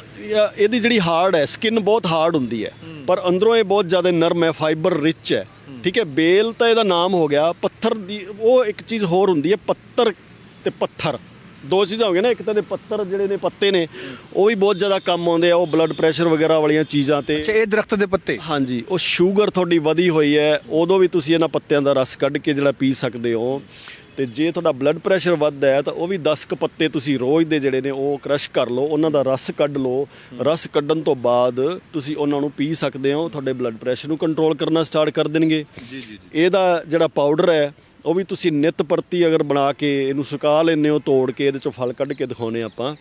ਇਹਦੀ ਜਿਹੜੀ ਹਾਰਡ ਹੈ ਸਕਿਨ ਬਹੁਤ ਹਾਰਡ ਹੁੰਦੀ ਹੈ ਪਰ ਅੰਦਰੋਂ ਇਹ ਬਹੁਤ ਜ਼ਿਆਦਾ ਨਰਮ ਹੈ ਫਾਈਬਰ ਰਿਚ ਹੈ। ਠੀਕ ਹੈ ਬੇਲ ਤਾਂ ਇਹਦਾ ਨਾਮ ਹੋ ਗਿਆ ਪੱਥਰ ਦੀ ਉਹ ਇੱਕ ਚੀਜ਼ ਹੋਰ ਹੁੰਦੀ ਹੈ ਪੱਤਰ ਤੇ ਪੱਥਰ। ਦੋ ਚੀਜ਼ਾਂ ਹੋ ਗਈਆਂ ਨਾ ਇੱਕ ਤਾਂ ਦੇ ਪੱਤਰ ਜਿਹੜੇ ਨੇ ਪੱਤੇ ਨੇ ਉਹ ਵੀ ਬਹੁਤ ਜ਼ਿਆਦਾ ਕੰਮ ਆਉਂਦੇ ਆ ਉਹ ਬਲੱਡ ਪ੍ਰੈਸ਼ਰ ਵਗੈਰਾ ਵਾਲੀਆਂ ਚੀਜ਼ਾਂ ਤੇ। ਅੱਛਾ ਇਹ ਦਰਖਤ ਦੇ ਪੱਤੇ? ਹਾਂਜੀ ਉਹ ਸ਼ੂਗਰ ਤੁਹਾਡੀ ਵਧੀ ਹੋਈ ਹੈ ਉਦੋਂ ਵੀ ਤੁਸੀਂ ਇਹਨਾਂ ਪੱਤਿਆਂ ਦਾ ਰਸ ਕੱਢ ਕੇ ਜਿਹੜਾ ਪੀ ਸਕਦੇ ਹੋ। ਤੇ ਜੇ ਤੁਹਾਡਾ ਬਲੱਡ ਪ੍ਰੈਸ਼ਰ ਵੱਧਦਾ ਹੈ ਤਾਂ ਉਹ ਵੀ 10 ਕ ਪੱਤੇ ਤੁਸੀਂ ਰੋਜ਼ ਦੇ ਜਿਹੜੇ ਨੇ ਉਹ ਕ੍ਰਸ਼ ਕਰ ਲਓ ਉਹਨਾਂ ਦਾ ਰਸ ਕੱਢ ਲਓ। ਰਸ ਕੱਢਣ ਤੋਂ ਬਾਅਦ ਤੁਸੀਂ ਉਹਨਾਂ ਨੂੰ ਪੀ ਸਕਦੇ ਹੋ ਤੁਹਾਡੇ ਬਲੱਡ ਪ੍ਰੈਸ਼ਰ ਨੂੰ ਕੰਟਰੋਲ ਕਰਨਾ ਸਟਾਰਟ ਕਰ ਦੇਣਗੇ। ਜੀ, ਜੀ, ਇਹਦਾ ਜਿਹੜਾ ਪਾਊਡਰ ਹੈ ਉਹ ਵੀ ਤੁਸੀਂ ਨਿਤ ਪ੍ਰਤੀ ਅਗਰ ਬਣਾ ਕੇ ਇਹਨੂੰ ਸੁਕਾ ਲੈਂਦੇ ਹੋ ਤੋੜ ਕੇ ਇਹਦੇ ਚੋਂ ਫਲ ਕੱਢ ਕੇ ਦਿਖਾਉਨੇ ਆਪਾਂ।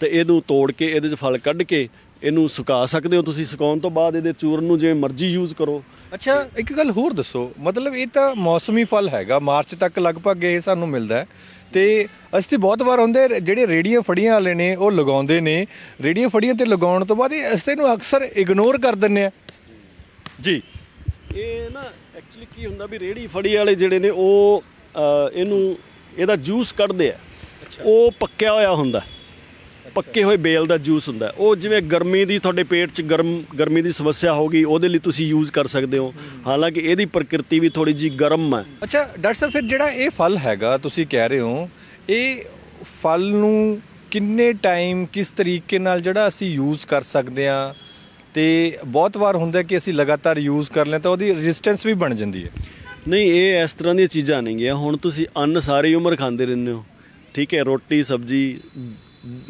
ਤੇ ਇਹਨੂੰ ਤੋੜ ਕੇ ਇਹਦੇ ਚ ਫਲ ਕੱਢ ਕੇ ਇਹਨੂੰ ਸੁਕਾ ਸਕਦੇ ਹੋ ਤੁਸੀਂ ਸੁਕਾਉਣ ਤੋਂ ਬਾਅਦ ਇਹਦੇ ਚੂਰਨ ਨੂੰ ਜਿਵੇਂ ਮਰਜ਼ੀ ਯੂਜ਼ ਕਰੋ। ਅੱਛਾ ਇੱਕ ਗੱਲ ਹੋਰ ਦੱਸੋ ਮਤਲਬ ਇਹ ਤਾਂ ਮੌਸਮੀ ਫਲ ਹੈਗਾ ਮਾਰਚ ਤੱਕ ਲਗਭਗ ਇਹ ਸਾਨੂੰ ਮਿਲਦਾ ਹੈ। ਤੇ ਅਸੀਂ ਤੇ ਬਹੁਤ ਵਾਰ ਹੁੰਦੇ ਜਿਹੜੇ ਰੇੜੀਆਂ ਫੜੀਆਂ ਵਾਲੇ ਨੇ ਉਹ ਲਗਾਉਂਦੇ ਨੇ। ਰੇੜੀਆਂ ਫੜੀਆਂ ਤੇ ਲਗਾਉਣ ਤੋਂ ਬਾਅਦ ਇਹ ਅਸੀਂ ਇਹਨੂੰ ਅਕਸਰ ਇਗਨੋਰ ਕਰ ਦਿੰਨੇ ਆ ਜੀ। ਇਹ ਨਾ ਐਕਚੁਅਲੀ ਕੀ ਹੁੰਦਾ ਵੀ ਰੇੜੀ ਫੜੀ ਵਾਲੇ ਜਿਹੜੇ ਨੇ ਉਹ ਇਹਨੂੰ ਇਹਦਾ ਜੂਸ ਕੱਢਦੇ ਆ। ਉਹ ਪੱਕਿਆ ਹੋਇਆ ਹੁੰਦਾ। ਪੱਕੇ ਹੋਏ ਬੇਲ ਦਾ ਜੂਸ ਹੁੰਦਾ। ਉਹ ਜਿਵੇਂ ਗਰਮੀ ਦੀ ਤੁਹਾਡੇ ਪੇਟ 'ਚ ਗਰਮ ਗਰਮੀ ਦੀ ਸਮੱਸਿਆ ਹੋਗੀ ਉਹਦੇ ਲਈ ਤੁਸੀਂ ਯੂਜ਼ ਕਰ ਸਕਦੇ ਹੋ। ਹਾਲਾਂਕਿ ਇਹਦੀ ਪ੍ਰਕਿਰਤੀ ਵੀ ਥੋੜੀ ਜੀ ਗਰਮ ਹੈ ਅੱਛਾ ਡਾਕਟਰ ਸਾਹਿਬ ਫਿਰ ਜਿਹੜਾ ਇਹ ਫਲ ਹੈਗਾ ਤੁਸੀਂ ਕਹਿ ਰਹੇ ਹੋ ਇਹ ਫਲ ਨੂੰ ਕਿੰਨੇ ਟਾਈਮ ਕਿਸ ਤਰੀਕੇ ਨਾਲ ਜਿਹੜਾ ਅਸੀਂ ਯੂਜ਼ ਕਰ ਸਕਦੇ ਆ ਤੇ ਬਹੁਤ ਵਾਰ ਹੁੰਦਾ ਕਿ ਅਸੀਂ ਲਗਾਤਾਰ ਯੂਜ਼ ਕਰ ਲੈਂ ਤਾਂ ਉਹਦੀ ਰੈਜ਼ਿਸਟੈਂਸ ਵੀ ਬਣ ਜਾਂਦੀ ਹੈ। ਨਹੀਂ, ਇਹ ਇਸ ਤਰ੍ਹਾਂ ਦੀਆਂ ਚੀਜ਼ਾਂ ਨਹੀਂ ਗਿਆ। ਹੁਣ ਤੁਸੀਂ ਅੰਨ ਸਾਰੀ ਉਮਰ ਖਾਂਦੇ ਰਹਿੰਦੇ ਹੋ। ਠੀਕ ਹੈ, ਰੋਟੀ, ਸਬਜ਼ੀ,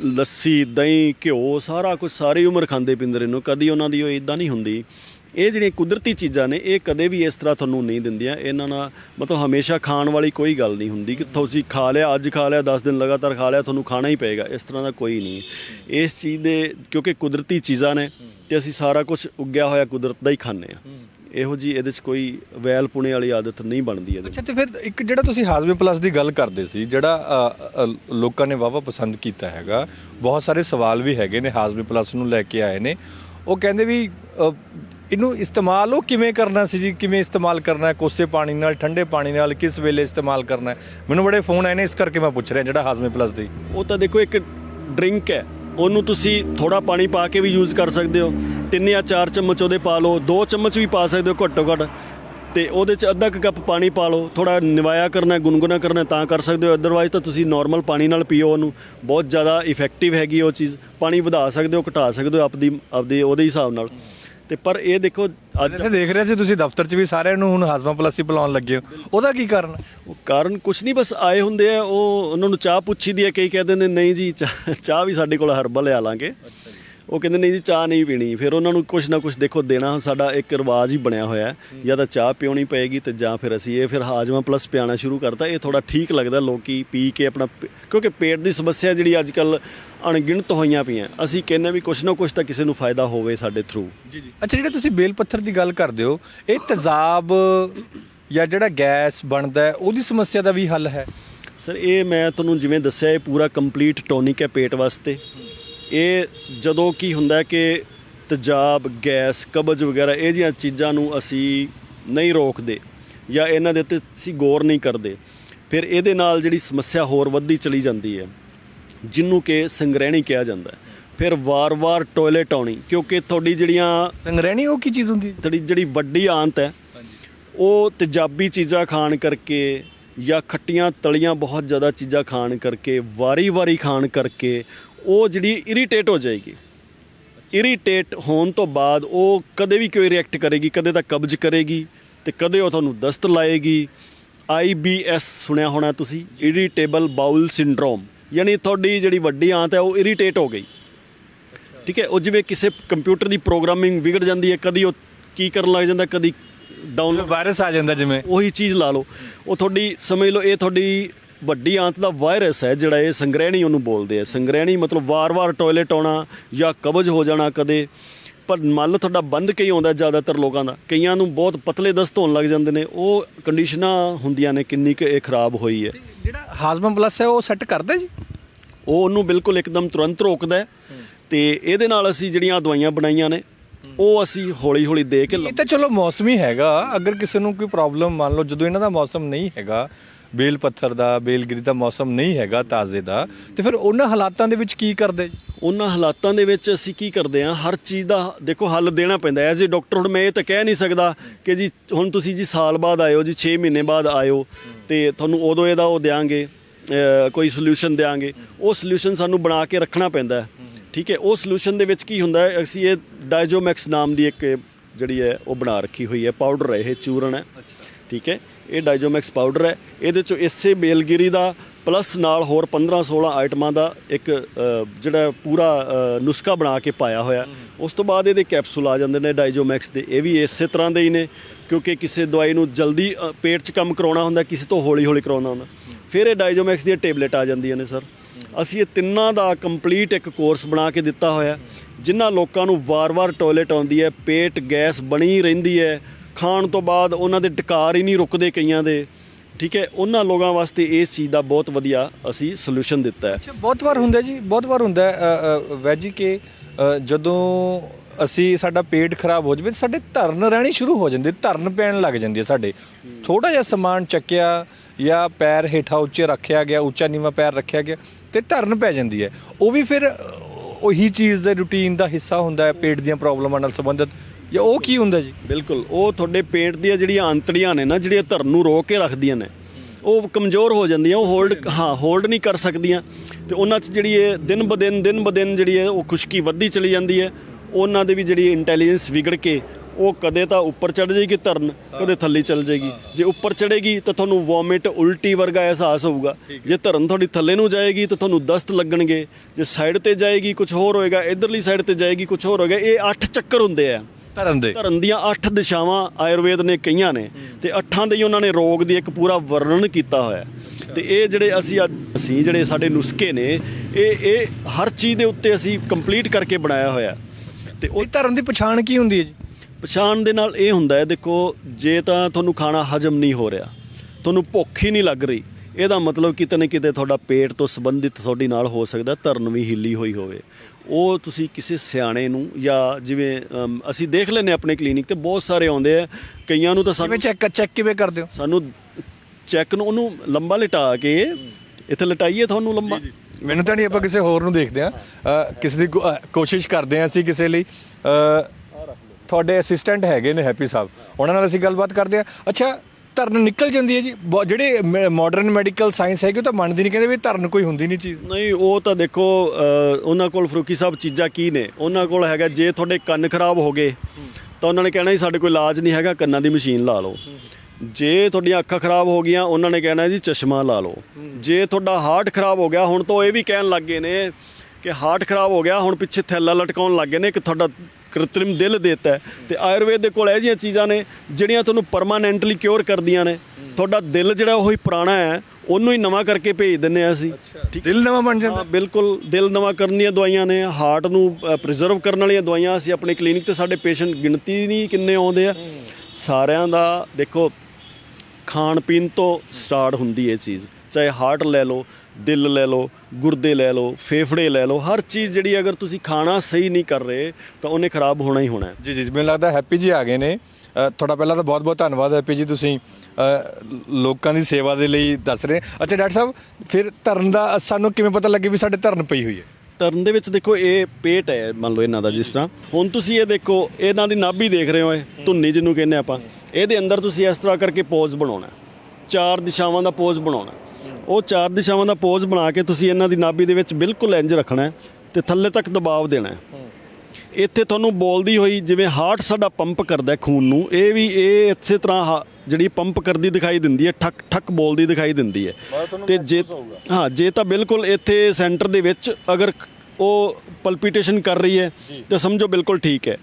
ਲੱਸੀ, ਦਹੀਂ, ਘਿਓ, ਸਾਰਾ ਕੁਝ ਸਾਰੀ ਉਮਰ ਖਾਂਦੇ ਪੀਂਦੇ ਰਹਿੰਦੇ ਹੋ। ਕਦੀ ਉਹਨਾਂ ਦੀ ਉਹ ਇਦਾਂ ਨਹੀਂ ਹੁੰਦੀ। ਇਹ ਜਿਹੜੀਆਂ ਕੁਦਰਤੀ ਚੀਜ਼ਾਂ ਨੇ, ਇਹ ਕਦੇ ਵੀ ਇਸ ਤਰ੍ਹਾਂ ਤੁਹਾਨੂੰ ਨਹੀਂ ਦਿੰਦੀਆਂ। ਇਹਨਾਂ ਨਾਲ ਮਤਲਬ ਹਮੇਸ਼ਾ ਖਾਣ ਵਾਲੀ ਕੋਈ ਗੱਲ ਨਹੀਂ ਹੁੰਦੀ ਕਿ ਤੁਸੀਂ ਖਾ ਲਿਆ, ਅੱਜ ਖਾ ਲਿਆ 10 ਦਿਨ ਲਗਾਤਾਰ ਖਾ ਲਿਆ, ਤੁਹਾਨੂੰ ਖਾਣਾ ਹੀ ਪਏਗਾ। ਇਸ ਤਰ੍ਹਾਂ ਦਾ ਕੋਈ ਨਹੀਂ ਇਸ ਚੀਜ਼ ਦੇ ਕਿਉਂਕਿ ਕੁਦਰਤੀ ਚੀਜ਼ਾਂ ਨੇ ਤੇ ਅਸੀਂ ਸਾਰਾ ਕੁਝ ਉੱਗਿਆ ਹੋਇਆ ਕੁਦਰਤ ਦਾ ਹੀ ਖਾਂਦੇ ਆ ਇਹੋ ਜੀ ਇਹਦੇ 'ਚ ਕੋਈ ਵੈਲ ਪੁਣੇ ਵਾਲੀ ਆਦਤ ਨਹੀਂ ਬਣਦੀ ਇਹਦੇ ਅੱਛਾ, ਤੇ ਫਿਰ ਇੱਕ ਜਿਹੜਾ ਤੁਸੀਂ ਹਾਜ਼ਮੇ ਪਲੱਸ ਦੀ ਗੱਲ ਕਰਦੇ ਸੀ, ਜਿਹੜਾ ਲੋਕਾਂ ਨੇ ਵਾਵਾ ਪਸੰਦ ਕੀਤਾ ਹੈਗਾ, ਬਹੁਤ ਸਾਰੇ ਸਵਾਲ ਵੀ ਹੈਗੇ ਨੇ ਹਾਜ਼ਮੇ ਪਲੱਸ ਨੂੰ ਲੈ ਕੇ ਆਏ ਨੇ। ਉਹ ਕਹਿੰਦੇ ਵੀ ਇਹਨੂੰ ਇਸਤੇਮਾਲ ਉਹ ਕਿਵੇਂ ਕਰਨਾ ਸੀ ਜੀ? ਕਿਵੇਂ ਇਸਤੇਮਾਲ ਕਰਨਾ ਹੈ? ਕੋਸੇ ਪਾਣੀ ਨਾਲ ਠੰਡੇ ਪਾਣੀ ਨਾਲ ਕਿਸ ਵੇਲੇ ਇਸਤੇਮਾਲ ਕਰਨਾ ਹੈ? ਮੈਨੂੰ ਬੜੇ ਫੋਨ ਆਏ ਨੇ ਇਸ ਕਰਕੇ ਮੈਂ ਪੁੱਛ ਰਿਹਾ ਜਿਹੜਾ ਹਾਜ਼ਮੇ ਪਲੱਸ ਦੀ। ਉਹ ਤਾਂ ਦੇਖੋ ਇੱਕ ਡਰਿੰਕ ਹੈ। ਉਹਨੂੰ ਤੁਸੀਂ ਥੋੜਾ ਪਾਣੀ ਪਾ ਕੇ ਵੀ ਯੂਜ਼ ਕਰ ਸਕਦੇ ਹੋ। ਤਿੰਨ ਜਾਂ ਚਾਰ ਚਮਚ ਉਹਦੇ ਪਾ ਲਓ। ਦੋ ਚਮਚ ਵੀ ਪਾ ਸਕਦੇ ਹੋ ਘੱਟੋ ਘੱਟ। ਤੇ ਉਹਦੇ ਚ ਅੱਧਾ ਕੁ ਕੱਪ ਪਾਣੀ ਪਾ ਲਓ। ਥੋੜਾ ਨਿਵਾਇਆ ਕਰਨਾ ਹੈ, ਕਰਨਾ ਤਾਂ ਕਰ ਸਕਦੇ ਹੋ। ਅਦਰਵਾਈਜ਼ ਤਾਂ ਤੁਸੀਂ ਨਾਰਮਲ ਪਾਣੀ ਨਾਲ ਪੀਓ ਉਹਨੂੰ। ਬਹੁਤ ਜ਼ਿਆਦਾ ਇਫੈਕਟਿਵ ਹੈਗੀ ਉਹ ਚੀਜ਼। ਪਾਣੀ ਵਧਾ ਸਕਦੇ ਹੋ ਘਟਾ ਸਕਦੇ ਹੋ ਆਪਦੀ ਆਪਦੀ ਉਹਦੇ ਹਿਸਾਬ ਨਾਲ। ਤੇ ਪਰ ਇਹ ਦੇਖੋ ਅੱਜ ਇੱਥੇ ਦੇਖ ਰਿਹਾ ਸੀ ਤੁਸੀਂ ਦਫ਼ਤਰ 'ਚ ਵੀ ਸਾਰਿਆਂ ਨੂੰ ਹੁਣ ਹਾਜ਼ਮਾ ਪਲੱਸ ਹੀ ਪਿਲਾਉਣ ਲੱਗੇ ਹੋ। ਉਹਦਾ ਕੀ ਕਾਰਨ ਹੈ? ਉਹ ਕਾਰਨ ਕੁਛ ਨਹੀਂ ਬਸ ਆਏ ਹੁੰਦੇ ਆ ਉਹ ਉਹਨਾਂ ਨੂੰ ਚਾਹ ਪੁੱਛੀਦੀ ਹੈ ਕਈ ਕਹਿੰਦੇ ਨੇ ਨਹੀਂ ਜੀ ਚਾਹ ਚਾਹ ਵੀ ਸਾਡੇ ਕੋਲ ਹਰਬਲ ਆ ਲਾਂਗੇ। ਉਹ ਕਹਿੰਦੇ ਨਹੀਂ ਜੀ ਚਾਹ ਨਹੀਂ ਪੀਣੀ। ਫਿਰ ਉਹਨਾਂ ਨੂੰ ਕੁਛ ਨਾ ਕੁਛ ਦੇਖੋ ਦੇਣਾ ਸਾਡਾ ਇੱਕ ਰਿਵਾਜ ਹੀ ਬਣਿਆ ਹੋਇਆ ਹੈ। ਜਾਂ ਤਾਂ ਚਾਹ ਪਿਉਣੀ ਪਏਗੀ ਤੇ ਜਾਂ ਫਿਰ ਅਸੀਂ ਇਹ ਫਿਰ ਹਾਜਮਾ ਪਲੱਸ ਪਿਆਣਾ ਸ਼ੁਰੂ ਕਰਤਾ। ਇਹ ਥੋੜਾ ਠੀਕ ਲੱਗਦਾ ਲੋਕੀ ਪੀ ਕੇ ਆਪਣਾ ਪ- ਕਿਉਂਕਿ ਪੇਟ ਦੀ ਸਮੱਸਿਆ ਜਿਹੜੀ ਅੱਜ ਕੱਲ ਅਣਗਿਣਤ ਹੋਈਆਂ ਪਈਆਂ। ਅਸੀਂ ਕਹਿੰਦੇ ਵੀ ਕੁਛ ਨਾ ਕੁਛ ਤਾਂ ਕਿਸੇ ਨੂੰ ਫਾਇਦਾ ਹੋਵੇ ਸਾਡੇ ਥਰੂ ਜੀ ਜੀ। ਅੱਛਾ ਜਿਹੜਾ ਤੁਸੀਂ ਬੇਲ ਪੱਥਰ ਦੀ ਗੱਲ ਕਰਦੇ ਹੋ ਇਹ ਤੇਜ਼ਾਬ ਜਾਂ ਜਿਹੜਾ ਗੈਸ ਬਣਦਾ ਹੈ ਉਹਦੀ ਸਮੱਸਿਆ ਦਾ ਵੀ ਹੱਲ ਹੈ? ਸਰ ਇਹ ਮੈਂ ਤੁਹਾਨੂੰ ਜਿਵੇਂ ਦੱਸਿਆ ਇਹ ਪੂਰਾ ਕੰਪਲੀਟ ਟੌਨਿਕ ਹੈ ਪੇਟ ਵਾਸਤੇ। ਇਹ ਜਦੋਂ ਕੀ ਹੁੰਦਾ ਕਿ ਤੇਜ਼ਾਬ ਗੈਸ ਕਬਜ਼ ਵਗੈਰਾ ਇਹ ਜਿਹੀਆਂ ਚੀਜ਼ਾਂ ਨੂੰ ਅਸੀਂ ਨਹੀਂ ਰੋਕਦੇ ਜਾਂ ਇਹਨਾਂ ਦੇ ਉੱਤੇ ਅਸੀਂ ਗੌਰ ਨਹੀਂ ਕਰਦੇ ਫਿਰ ਇਹਦੇ ਨਾਲ ਜਿਹੜੀ ਸਮੱਸਿਆ ਹੋਰ ਵੱਧਦੀ ਚਲੀ ਜਾਂਦੀ ਹੈ ਜਿਹਨੂੰ ਕਿ ਸੰਗ੍ਰਹਿਣੀ ਕਿਹਾ ਜਾਂਦਾ ਹੈ। ਫਿਰ ਵਾਰ-ਵਾਰ ਟਾਇਲਟ ਆਉਣੀ ਕਿਉਂਕਿ ਤੁਹਾਡੀ ਜਿਹੜੀਆਂ ਸੰਗਰਹਿਣੀ ਉਹ ਕੀ ਚੀਜ਼ ਹੁੰਦੀ ਹੈ? ਤੁਹਾਡੀ ਜਿਹੜੀ ਵੱਡੀ ਆਂਤ ਹੈ ਉਹ ਤੇਜ਼ਾਬੀ ਚੀਜ਼ਾਂ ਖਾਣ ਕਰਕੇ ਜਾਂ ਖੱਟੀਆਂ ਤਲੀਆਂ ਬਹੁਤ ਜ਼ਿਆਦਾ ਚੀਜ਼ਾਂ ਖਾਣ ਕਰਕੇ ਵਾਰੀ-ਵਾਰੀ ਖਾਣ ਕਰਕੇ ਉਹ ਜਿਹੜੀ ਇਰੀਟੇਟ ਹੋ ਜਾਏਗੀ। ਇਰੀਟੇਟ ਹੋਣ ਤੋਂ ਬਾਅਦ ਉਹ ਕਦੇ ਵੀ ਕੋਈ ਰਿਐਕਟ ਕਰੇਗੀ ਕਦੇ ਤਾਂ ਕਬਜ਼ ਕਰੇਗੀ ਤੇ ਕਦੇ ਉਹ ਤੁਹਾਨੂੰ ਦਸਤ ਲਾਏਗੀ। IBS ਸੁਣਿਆ ਹੋਣਾ ਤੁਸੀਂ ਇਰੀਟੇਬਲ ਬਾਉਲ ਸਿੰਡਰੋਮ ਯਾਨੀ ਤੁਹਾਡੀ ਜਿਹੜੀ ਵੱਡੀ ਆਂਤ ਹੈ ਉਹ ਇਰੀਟੇਟ ਹੋ ਗਈ। ਠੀਕ ਹੈ ਉਹ ਜਿਵੇਂ ਕਿਸੇ ਕੰਪਿਊਟਰ ਦੀ ਪ੍ਰੋਗਰਾਮਿੰਗ ਵਿਗੜ ਜਾਂਦੀ ਹੈ ਕਦੀ ਉਹ ਕੀ ਕਰਨ ਲੱਗ ਜਾਂਦਾ ਕਦੀ ਡਾਊਨਲੋਡ ਵਾਇਰਸ ਆ ਜਾਂਦਾ ਜਿਵੇਂ। ਉਹੀ ਚੀਜ਼ ਲਾ ਲਓ। ਉਹ ਤੁਹਾਡੀ ਸਮਝ ਲਓ ਇਹ ਤੁਹਾਡੀ ਵੱਡੀ ਆਂਤ ਦਾ ਵਾਇਰਸ ਹੈ ਜਿਹੜਾ ਇਹ ਸੰਗ੍ਰਹਿਣੀ ਉਹਨੂੰ ਬੋਲਦੇ ਆ। ਸੰਗ੍ਰਹਿਣੀ ਮਤਲਬ ਵਾਰ-ਵਾਰ ਟਾਇਲਟ ਆਉਣਾ ਜਾਂ ਕਬਜ਼ ਹੋ ਜਾਣਾ ਕਦੇ। ਪਰ ਮੰਨ ਲਓ ਤੁਹਾਡਾ ਬੰਦ ਕਈ ਆਉਂਦਾ ਜ਼ਿਆਦਾਤਰ ਲੋਕਾਂ ਦਾ। ਕਈਆਂ ਨੂੰ ਬਹੁਤ ਪਤਲੇ ਦਸਤ ਹੋਣ ਲੱਗ ਜਾਂਦੇ ਨੇ। ਉਹ ਕੰਡੀਸ਼ਨਾਂ ਹੁੰਦੀਆਂ ਨੇ ਕਿੰਨੀ ਕੁ ਇਹ ਖਰਾਬ ਹੋਈ ਹੈ। ਜਿਹੜਾ ਹਾਜ਼ਮਾ ਪਲੱਸ ਹੈ ਉਹ ਸੈੱਟ ਕਰਦਾ ਜੀ? ਉਹ ਉਹਨੂੰ ਬਿਲਕੁਲ ਇੱਕਦਮ ਤੁਰੰਤ ਰੋਕਦਾ ਹੈ। ਤੇ ਇਹਦੇ ਨਾਲ ਅਸੀਂ ਜਿਹੜੀਆਂ ਦਵਾਈਆਂ ਬਣਾਈਆਂ ਨੇ ਉਹ ਅਸੀਂ ਹੌਲੀ-ਹੌਲੀ ਦੇ ਕੇ ਇਹ ਤਾਂ ਚਲੋ ਮੌਸਮੀ ਹੈਗਾ। ਅਗਰ ਕਿਸੇ ਨੂੰ ਕੋਈ ਪ੍ਰੋਬਲਮ ਮੰਨ ਲਓ ਜਦੋਂ ਇਹਨਾਂ ਦਾ ਮੌਸਮ ਨਹੀਂ ਹੈਗਾ ਬੇਲ ਪੱਥਰ ਦਾ ਬੇਲਗਿਰੀ ਦਾ ਮੌਸਮ ਨਹੀਂ ਹੈਗਾ ਤਾਜ਼ੇ ਦਾ ਤੇ ਫਿਰ ਉਹਨਾਂ ਹਾਲਾਤਾਂ ਦੇ ਵਿੱਚ ਕੀ ਕਰਦੇ? ਉਹਨਾਂ ਹਾਲਾਤਾਂ ਦੇ ਵਿੱਚ ਅਸੀਂ ਕੀ ਕਰਦੇ ਹਾਂ? ਹਰ ਚੀਜ਼ ਦਾ ਦੇਖੋ ਹੱਲ ਦੇਣਾ ਪੈਂਦਾ ਐਜ਼ ਏ ਡਾਕਟਰ ਹੁਣ ਮੈਂ ਇਹ ਤਾਂ ਕਹਿ ਨਹੀਂ ਸਕਦਾ ਕਿ ਜੀ ਹੁਣ ਤੁਸੀਂ ਜੀ ਸਾਲ ਬਾਅਦ ਆਇਓ ਜੀ 6 ਮਹੀਨੇ ਬਾਅਦ ਆਇਓ ਤੇ ਤੁਹਾਨੂੰ ਉਦੋਂ ਇਹਦਾ ਉਹ ਦਿਆਂਗੇ ਅਹ ਕੋਈ ਸੋਲੂਸ਼ਨ ਦਿਆਂਗੇ। ਉਹ ਸੋਲੂਸ਼ਨ ਸਾਨੂੰ ਬਣਾ ਕੇ ਰੱਖਣਾ ਪੈਂਦਾ ਹੈ। ਠੀਕ ਹੈ? ਉਹ ਸੋਲੂਸ਼ਨ ਦੇ ਵਿੱਚ ਕੀ ਹੁੰਦਾ ਹੈ? ਅਸੀਂ ਇਹ ਡਾਇਜੋਮੈਕਸ ਨਾਮ ਦੀ ਇੱਕ ਜਿਹੜੀ ਹੈ ਉਹ ਬਣਾ ਰੱਖੀ ਹੋਈ ਹੈ। ਪਾਊਡਰ ਹੈ ਇਹ ਚੂਰਨ ਹੈ। ਠੀਕ ਹੈ? ਇਹ ਡਾਇਜੋਮੈਕਸ ਪਾਊਡਰ ਹੈ। ਇਹਦੇ ਚੋਂ ਇਸੇ ਬੇਲਗਿਰੀ ਦਾ ਪਲੱਸ ਨਾਲ ਹੋਰ 15 16 ਆਈਟਮਾਂ ਦਾ ਇੱਕ ਜਿਹੜਾ ਪੂਰਾ ਨੁਸਖਾ ਬਣਾ ਕੇ ਪਾਇਆ ਹੋਇਆ। ਉਸ ਤੋਂ ਬਾਅਦ ਇਹਦੇ ਕੈਪਸੂਲ ਆ ਜਾਂਦੇ ਨੇ ਡਾਈਜੋਮੈਕਸ ਦੇ। ਇਹ ਵੀ ਇਸੇ ਤਰ੍ਹਾਂ ਦੇ ਹੀ ਨੇ, ਕਿਉਂਕਿ ਕਿਸੇ ਦਵਾਈ ਨੂੰ ਜਲਦੀ ਪੇਟ 'ਚ ਕੰਮ ਕਰਾਉਣਾ ਹੁੰਦਾ, ਕਿਸੇ ਤੋਂ ਹੌਲੀ ਹੌਲੀ ਕਰਾਉਣਾ ਹੁੰਦਾ। ਫਿਰ ਇਹ ਡਾਈਜੋਮੈਕਸ ਦੀਆਂ ਟੇਬਲੇਟ ਆ ਜਾਂਦੀਆਂ ਨੇ, ਸਰ। ਅਸੀਂ ਇਹ ਤਿੰਨਾਂ ਦਾ ਕੰਪਲੀਟ ਇੱਕ ਕੋਰਸ ਬਣਾ ਕੇ ਦਿੱਤਾ ਹੋਇਆ। ਜਿਨ੍ਹਾਂ ਲੋਕਾਂ ਨੂੰ ਵਾਰ-ਵਾਰ ਟਾਇਲਟ ਆਉਂਦੀ ਹੈ, ਪੇਟ, ਗੈਸ ਬਣੀ ਰਹਿੰਦੀ ਹੈ। ਖਾਣ ਤੋਂ ਬਾਅਦ ਉਹਨਾਂ ਦੇ ਡਕਾਰ ਹੀ ਨਹੀਂ ਰੁਕਦੇ ਕਈਆਂ ਦੇ। ਠੀਕ ਹੈ, ਉਹਨਾਂ ਲੋਕਾਂ ਵਾਸਤੇ ਇਸ ਚੀਜ਼ ਦਾ ਬਹੁਤ ਵਧੀਆ ਅਸੀਂ ਸੋਲੂਸ਼ਨ ਦਿੱਤਾ ਹੈ। ਬਹੁਤ ਵਾਰ ਹੁੰਦਾ ਜੀ, ਬਹੁਤ ਵਾਰ ਹੁੰਦਾ ਵੈਜੀ ਕਿ ਜਦੋਂ ਅਸੀਂ ਸਾਡਾ ਪੇਟ ਖਰਾਬ ਹੋ ਜਾਵੇ ਤਾਂ ਸਾਡੇ ਧਰਨ ਰਹਿਣੀ ਸ਼ੁਰੂ ਹੋ ਜਾਂਦੀ, ਧਰਨ ਪੈਣ ਲੱਗ ਜਾਂਦੀ ਹੈ ਸਾਡੇ। ਥੋੜਾ ਜਿਹਾ ਸਮਾਨ ਚੱਕਿਆ ਜਾਂ ਪੈਰ ਹੇਠਾਂ ਉੱਚੇ ਰੱਖਿਆ ਗਿਆ, ਉੱਚਾ ਨੀਵਾਂ ਪੈਰ ਰੱਖਿਆ ਗਿਆ, ਤੇ ਧਰਨ ਪੈ ਜਾਂਦੀ ਹੈ। ਉਹ ਵੀ ਫਿਰ ਉਹੀ ਚੀਜ਼ ਦੇ ਰੁਟੀਨ ਦਾ ਹਿੱਸਾ ਹੁੰਦਾ ਹੈ, ਪੇਟ ਦੀਆਂ ਪ੍ਰੋਬਲਮਾਂ ਨਾਲ ਸੰਬੰਧਿਤ। ਜਾਂ ਉਹ ਕੀ ਹੁੰਦਾ ਜੀ? ਬਿਲਕੁਲ ਉਹ ਤੁਹਾਡੇ ਪੇਟ ਦੀਆਂ ਜਿਹੜੀਆਂ ਆਂਤੜੀਆਂ ਨੇ ਨਾ ਜਿਹੜੀਆਂ ਧਰਨ ਨੂੰ ਰੋਕ ਕੇ ਰੱਖਦੀਆਂ ਨੇ ਉਹ ਕਮਜ਼ੋਰ ਹੋ ਜਾਂਦੀਆਂ ਉਹ ਹੋਲਡ ਹਾਂ। ਹੋਲਡ ਨਹੀਂ ਕਰ ਸਕਦੀਆਂ। ਤੇ ਉਹਨਾਂ 'ਚ ਜਿਹੜੀ ਇਹ ਦਿਨ ਬ ਦਿਨ ਦਿਨ ਬ ਦਿਨ ਜਿਹੜੀ ਹੈ ਉਹ ਖੁਸ਼ਕੀ ਵੱਧਦੀ ਚਲੀ ਜਾਂਦੀ ਹੈ। ਉਹਨਾਂ ਦੇ ਵੀ ਜਿਹੜੀ ਇੰਟੈਲੀਜੈਂਸ ਵਿਗੜ ਕੇ ਉਹ ਕਦੇ ਤਾਂ ਉੱਪਰ ਚੜ ਜਾਏਗੀ ਧਰਨ ਕਦੇ ਥੱਲੇ ਚਲ ਜਾਏਗੀ। ਜੇ ਉੱਪਰ ਚੜੇਗੀ ਤਾਂ ਤੁਹਾਨੂੰ ਵੋਮਿਟ ਉਲਟੀ ਵਰਗਾ ਅਹਿਸਾਸ ਹੋਊਗਾ। ਜੇ ਧਰਨ ਤੁਹਾਡੀ ਥੱਲੇ ਨੂੰ ਜਾਏਗੀ ਤਾਂ ਤੁਹਾਨੂੰ ਦਸਤ ਲੱਗਣਗੇ। ਜੇ ਸਾਈਡ ਤੇ ਜਾਏਗੀ ਕੁਝ ਹੋਰ ਹੋਏਗਾ ਇਧਰਲੀ ਸਾਈਡ ਤੇ ਜਾਏਗੀ ਕੁਝ ਹੋਰ ਹੋਏਗਾ। ਇਹ ਅੱਠ ਚੱਕਰ ਹੁੰਦੇ ਆ। ਧਰਨ ਦੇ ਧਰਨ ਦੀਆਂ 8 ਦਿਸ਼ਾਵਾਂ ਆਯੁਰਵੇਦ ਨੇ ਕਈਆਂ ਨੇ ਤੇ ਅੱਠਾਂ ਦੇ ਹੀ ਉਹਨਾਂ ਨੇ ਰੋਗ ਦੀ ਇੱਕ ਪੂਰਾ ਵਰਣਨ ਕੀਤਾ ਹੋਇਆ। ਤੇ ਇਹ ਜਿਹੜੇ ਅਸੀਂ ਅੱਜ ਅਸੀਂ ਜਿਹੜੇ ਸਾਡੇ ਨੁਸਖੇ ਨੇ ਇਹ ਇਹ ਹਰ ਚੀਜ਼ ਦੇ ਉੱਤੇ ਅਸੀਂ ਕੰਪਲੀਟ ਕਰਕੇ ਬਣਾਇਆ ਹੋਇਆ। ਤੇ ਉਹ ਉਹ ਧਰਨ ਦੀ ਪਛਾਣ ਕੀ ਹੁੰਦੀ ਹੈ ਜੀ ਪਛਾਣ ਦੇ ਨਾਲ ਇਹ ਹੁੰਦਾ ਹੈ ਦੇਖੋ ਜੇ ਤਾਂ ਤੁਹਾਨੂੰ ਖਾਣਾ ਹਜਮ ਨਹੀਂ ਹੋ ਰਿਹਾ ਤੁਹਾਨੂੰ ਭੁੱਖ ਹੀ ਨਹੀਂ ਲੱਗ ਰਹੀ ਇਹਦਾ ਮਤਲਬ ਕਿਤੇ ਨਾ ਕਿਤੇ ਤੁਹਾਡਾ ਪੇਟ ਤੋਂ ਸੰਬੰਧਿਤ ਤੁਹਾਡੀ ਨਾਲ ਹੋ ਸਕਦਾ ਧਰਨ ਵੀ ਹਿੱਲੀ ਹੋਈ ਹੋਵੇ ਉਹ ਤੁਸੀਂ ਕਿਸੇ ਸਿਆਣੇ ਨੂੰ ਜਾਂ ਜਿਵੇਂ ਅਮ, ਅਸੀਂ ਦੇਖ ਲੈਨੇ ਆਪਣੇ ਕਲੀਨਿਕ ਤੇ ਬਹੁਤ ਸਾਰੇ ਆਉਂਦੇ ਆ। ਕਈਆਂ ਨੂੰ ਤਾਂ ਸਾਨੂੰ ਕਿਵੇਂ ਚੈੱਕ ਚੈੱਕ ਕਿਵੇਂ ਕਰਦੇ ਹੋ? ਸਾਨੂੰ ਚੈੱਕ ਨੂੰ ਉਹਨੂੰ ਲੰਬਾ ਲਿਟਾ ਕੇ ਇੱਥੇ ਲਟਾਈਏ ਤੁਹਾਨੂੰ ਲੰਬਾ। ਮੈਨੂੰ ਤਾਂ ਨਹੀਂ ਆਪਾਂ ਕਿਸੇ ਹੋਰ ਨੂੰ ਦੇਖਦੇ ਆ ਕਿਸੇ ਦੀ ਕੋ- ਕੋਸ਼ਿਸ਼ ਕਰਦੇ ਆ ਅਸੀਂ ਕਿਸੇ ਲਈ। ਤੁਹਾਡੇ ਅਸਿਸਟੈਂਟ ਹੈਗੇ ਨੇ ਹੈਪੀ ਸਾਹਿਬ। ਉਹਨਾਂ ਨਾਲ ਅਸੀਂ ਗੱਲਬਾਤ ਕਰਦੇ ਆ ਅੱਛਾ ਧਰਨ ਨਿਕਲ ਜਾਂਦੀ ਹੈ ਜੀ। ਬਹੁਤ- ਜਿਹੜੇ ਮਾਡਰਨ ਮੈਡੀਕਲ ਸਾਇੰਸ ਹੈਗੇ ਉਹ ਤਾਂ ਮੰਨਦੀ ਨਹੀਂ ਕਹਿੰਦੇ ਵੀ ਧਰਨ ਕੋਈ ਹੁੰਦੀ ਨਹੀਂ ਚੀਜ਼। ਨਹੀਂ ਉਹ ਤਾਂ ਦੇਖੋ ਅ, ਉਹਨਾਂ ਕੋਲ ਫਰੂਕੀ ਸਾਹਿਬ ਚੀਜ਼ਾਂ ਕੀ ਨੇ? ਉਹਨਾਂ ਕੋਲ ਹੈਗਾ ਜੇ ਤੁਹਾਡੇ ਕੰਨ ਖਰਾਬ ਹੋ ਗਏ ਤਾਂ ਉਹਨਾਂ ਨੇ ਕਹਿਣਾ ਜੀ ਸਾਡੇ ਕੋਲ ਇਲਾਜ ਨਹੀਂ ਹੈਗਾ ਕੰਨਾਂ ਦੀ ਮਸ਼ੀਨ ਲਾ ਲਓ। ਜੇ ਤੁਹਾਡੀਆਂ ਅੱਖਾਂ ਖਰਾਬ ਹੋ ਗਈਆਂ ਉਹਨਾਂ ਨੇ ਕਹਿਣਾ ਜੀ ਚਸ਼ਮਾ ਲਾ ਲਓ। ਜੇ ਤੁਹਾਡਾ ਹਾਰਟ ਖਰਾਬ ਹੋ ਗਿਆ ਹੁਣ ਤਾਂ ਉਹ ਇਹ ਵੀ ਕਹਿਣ ਲੱਗ ਗਏ ਨੇ ਕਿ ਹਾਰਟ ਖਰਾਬ ਹੋ ਗਿਆ ਹੁਣ ਪਿੱਛੇ ਥੈਲਾ ਲਟਕਾਉਣ ਲੱਗ ਗਏ ਨੇ ਕਿ ਤੁਹਾਡਾ ਕ੍ਰਿਤਰਿਮ ਦਿਲ ਦੇਤਾ ਹੈ। ਤੇ ਆਯੁਰਵੇਦ ਦੇ ਕੋਲ ਇਹ ਜਿਹੀਆਂ ਚੀਜ਼ਾਂ ਨੇ ਜਿਹੜੀਆਂ ਤੁਹਾਨੂੰ ਪਰਮਾਨੈਂਟਲੀ ਕਿਉਰ ਕਰਦੀਆਂ ਨੇ। ਤੁਹਾਡਾ ਦਿਲ ਜਿਹੜਾ ਉਹੀ ਪੁਰਾਣਾ ਹੈ ਉਹਨੂੰ ਹੀ ਨਵਾਂ ਕਰਕੇ ਭੇਜ ਦਿੰਨੇ ਆ ਅਸੀਂ। ਦਿਲ ਨਵਾਂ ਬਣ ਜਾਂਦਾ? ਹਾਂ ਬਿਲਕੁਲ ਦਿਲ ਨਵਾਂ ਕਰਨ ਦੀਆਂ ਦਵਾਈਆਂ ਨੇ ਹਾਰਟ ਨੂੰ ਪ੍ਰੀਜ਼ਰਵ ਕਰਨ ਵਾਲੀਆਂ ਦਵਾਈਆਂ ਅਸੀਂ ਆਪਣੇ ਕਲੀਨਿਕ ਤੇ ਸਾਡੇ ਪੇਸ਼ੈਂਟ ਗਿਣਤੀ ਨਹੀਂ ਕਿੰਨੇ ਆਉਂਦੇ ਆ। ਸਾਰਿਆਂ ਦਾ ਦੇਖੋ ਖਾਣ ਪੀਣ ਤੋਂ ਸਟਾਰਟ ਹੁੰਦੀ ਹੈ ਚੀਜ਼। ਚਾਹੇ ਹਾਰਟ ਲੈ ਲਓ ਦਿਲ ਲੈ ਲਓ ਗੁਰਦੇ ਲੈ ਲਓ ਫੇਫੜੇ ਲੈ ਲਓ ਹਰ ਚੀਜ਼ ਜਿਹੜੀ ਅਗਰ ਤੁਸੀਂ ਖਾਣਾ ਸਹੀ ਨਹੀਂ ਕਰ ਰਹੇ ਤਾਂ ਉਹਨੇ ਖਰਾਬ ਹੋਣਾ ਹੀ ਹੋਣਾ ਹੈ। ਜੀ ਜੀ ਮੈਨੂੰ ਲੱਗਦਾ ਹੈਪੀ ਜੀ ਆ ਗਏ ਨੇ। ਤੁਹਾਡਾ ਪਹਿਲਾਂ ਤਾਂ ਬਹੁਤ ਬਹੁਤ ਧੰਨਵਾਦ ਹੈਪੀ ਜੀ ਤੁਸੀਂ ਲੋਕਾਂ ਦੀ ਸੇਵਾ ਦੇ ਲਈ ਦੱਸ ਰਹੇ ਅੱਛਾ ਡਾਕਟਰ ਸਾਹਿਬ ਫਿਰ ਧਰਨ ਦਾ ਸਾਨੂੰ ਕਿਵੇਂ ਪਤਾ ਲੱਗੇ ਵੀ ਸਾਡੇ ਧਰਨ ਪਈ ਹੋਈ ਹੈ? ਤਰਨ ਦੇ ਵਿੱਚ ਦੇਖੋ ਇਹ ਪੇਟ ਹੈ ਮੰਨ ਲਓ ਇਹਨਾਂ ਦਾ ਜਿਸ ਤਰ੍ਹਾਂ। ਹੁਣ ਤੁਸੀਂ ਇਹ ਦੇਖੋ ਇਹਨਾਂ ਦੀ ਨਾਭੀ ਦੇਖ ਰਹੇ ਹੋ ਇਹ ਧੁੰਨੀ ਜਿਹਨੂੰ ਕਹਿੰਦੇ ਆਪਾਂ। ਇਹਦੇ ਅੰਦਰ ਤੁਸੀਂ ਇਸ ਤਰ੍ਹਾਂ ਕਰਕੇ ਪੋਜ਼ ਬਣਾਉਣਾ। ਚਾਰ ਦਿਸ਼ਾਵਾਂ ਦਾ ਪੋਜ਼ ਬਣਾਉਣਾ। ਉਹ ਚਾਰ ਦਿਸ਼ਾਵਾਂ ਦਾ ਪੋਜ਼ ਬਣਾ ਕੇ ਤੁਸੀਂ ਇਹਨਾਂ ਦੀ ਨਾਭੀ ਦੇ ਵਿੱਚ ਬਿਲਕੁਲ ਇੰਜ ਰੱਖਣਾ ਤੇ ਥੱਲੇ ਤੱਕ ਦਬਾਅ ਦੇਣਾ ਇੱਥੇ ਤੁਹਾਨੂੰ ਬੋਲਦੀ ਹੋਈ ਜਿਵੇਂ ਹਾਰਟ ਸਾਡਾ ਪੰਪ ਕਰਦਾ ਖੂਨ ਨੂੰ ਇਹ ਵੀ ਇਹ ਇਸੇ ਤਰ੍ਹਾਂ ਜਿਹੜੀ ਪੰਪ ਕਰਦੀ ਦਿਖਾਈ ਦਿੰਦੀ ਹੈ ਠੱਕ ਠੱਕ ਬੋਲਦੀ ਦਿਖਾਈ ਦਿੰਦੀ ਹੈ। ਤੇ ਜੇ ਹਾਂ ਜੇ ਤਾਂ ਬਿਲਕੁਲ ਇੱਥੇ ਸੈਂਟਰ ਦੇ ਵਿੱਚ ਅਗਰ ਉਹ ਪਲਪੀਟੇਸ਼ਨ ਕਰ ਰਹੀ ਹੈ ਤਾਂ ਸਮਝੋ ਬਿਲਕੁਲ ਠੀਕ ਹੈ।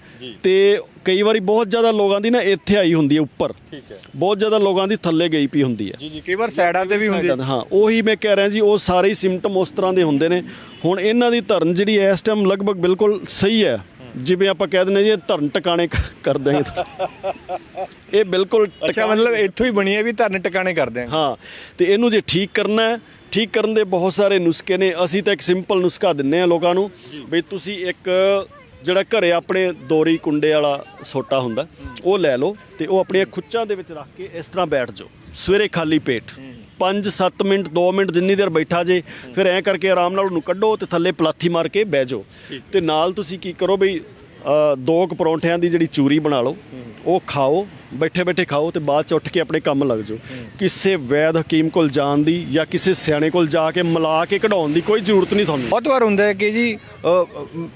ਤੇ ਕਈ ਵਾਰੀ ਬਹੁਤ ਜ਼ਿਆਦਾ ਲੋਕਾਂ ਦੀ ਨਾ ਇੱਥੇ ਆਈ ਹੁੰਦੀ ਹੈ ਉੱਪਰ। ਠੀਕ ਹੈ। ਬਹੁਤ ਜ਼ਿਆਦਾ ਲੋਕਾਂ ਦੀ ਥੱਲੇ ਗਈ ਪਈ ਹੁੰਦੀ ਹੈ। ਜੀ ਜੀ। ਕਈ ਵਾਰ ਸਾਈਡਾਂ ਤੇ ਵੀ ਹੁੰਦੀ ਹੈ। ਹਾਂ ਉਹੀ ਮੈਂ ਕਹਿ ਰਿਹਾ ਜੀ ਉਹ ਸਾਰੇ ਹੀ ਸਿੰਪਟਮ ਉਸ ਤਰ੍ਹਾਂ ਦੇ ਹੁੰਦੇ ਨੇ। ਹੁਣ ਇਹਨਾਂ ਦੀ ਧਰਨ ਜਿਹੜੀ ਇਸ ਟਾਈਮ ਲਗਭਗ ਬਿਲਕੁਲ ਸਹੀ ਹੈ। ਜਿਵੇਂ ਆਪਾਂ ਕਹਿ ਦਿੰਦੇ ਜੀ ਇਹ ਧਰਨ ਟਿਕਾਣੇ ਕ- ਕਰ ਦਿਆਂਗੇ ਇਹ ਬਿਲਕੁਲ ਅੱਛਾ ਮਤਲਬ ਇੱਥੋਂ ਹੀ ਬਣੀ ਹੈ ਵੀ ਧਰਨ ਟਿਕਾਣੇ ਕਰਦੇ ਆ ਹਾਂ ਤੇ ਇਹਨੂੰ ਜੇ ਠੀਕ ਕਰਨਾ ਹੈ ਠੀਕ ਕਰਨ ਦੇ ਬਹੁਤ ਸਾਰੇ ਨੁਸਖੇ ਨੇ। ਅਸੀਂ ਤਾਂ ਇੱਕ ਸਿੰਪਲ ਨੁਸਖਾ ਦਿੰਨੇ ਆ ਲੋਕਾਂ ਨੂੰ ਵੀ ਤੁਸੀਂ ਇੱਕ ਜਿਹੜਾ ਘਰੇ ਆਪਣੇ ਦੋਰੀ ਕੁੰਡੇ ਵਾਲਾ ਸੋਟਾ ਹੁੰਦਾ ਉਹ ਲੈ ਲਓ ਤੇ ਉਹ ਆਪਣੀਆਂ ਖੁੱਚਾਂ ਦੇ ਵਿੱਚ ਰੱਖ ਕੇ ਇਸ ਤਰ੍ਹਾਂ ਬੈਠ ਜਾਓ। ਸਵੇਰੇ ਖਾਲੀ ਪੇਟ। 5-7 ਮਿੰਟ 2 ਮਿੰਟ ਜਿੰਨੀ ਦੇਰ ਬੈਠਾ ਜੇ ਫਿਰ ਐਂ ਕਰਕੇ ਆਰਾਮ ਨਾਲ ਉਹਨੂੰ ਕੱਢੋ ਤੇ ਥੱਲੇ ਪਲਾਥੀ ਮਾਰ ਕੇ ਬਹਿ ਜਾਓ। ਤੇ ਨਾਲ ਤੁਸੀਂ ਕੀ ਕਰੋ ਬਈ ਦੋ ਕੁ ਪਰੌਂਠਿਆਂ ਦੀ ਜਿਹੜੀ ਚੂਰੀ ਬਣਾ ਲਓ ਉਹ ਖਾਓ। ਬੈਠੇ ਬੈਠੇ ਖਾਓ ਤੇ ਬਾਅਦ ਚ ਉੱਠ ਕੇ ਆਪਣੇ ਕੰਮ ਲੱਗ ਜਾਓ। ਕਿਸੇ ਵੈਦ ਹਕੀਮ ਕੋਲ ਜਾਣ ਦੀ ਜਾਂ ਕਿਸੇ ਸਿਆਣੇ ਕੋਲ ਜਾ ਕੇ ਮਿਲਾ ਕੇ ਕਢਾਉਣ ਦੀ ਕੋਈ ਜ਼ਰੂਰਤ ਨਹੀਂ ਤੁਹਾਨੂੰ। ਬਹੁਤ ਵਾਰ ਹੁੰਦਾ ਹੈ ਕਿ ਜੀ ਅ,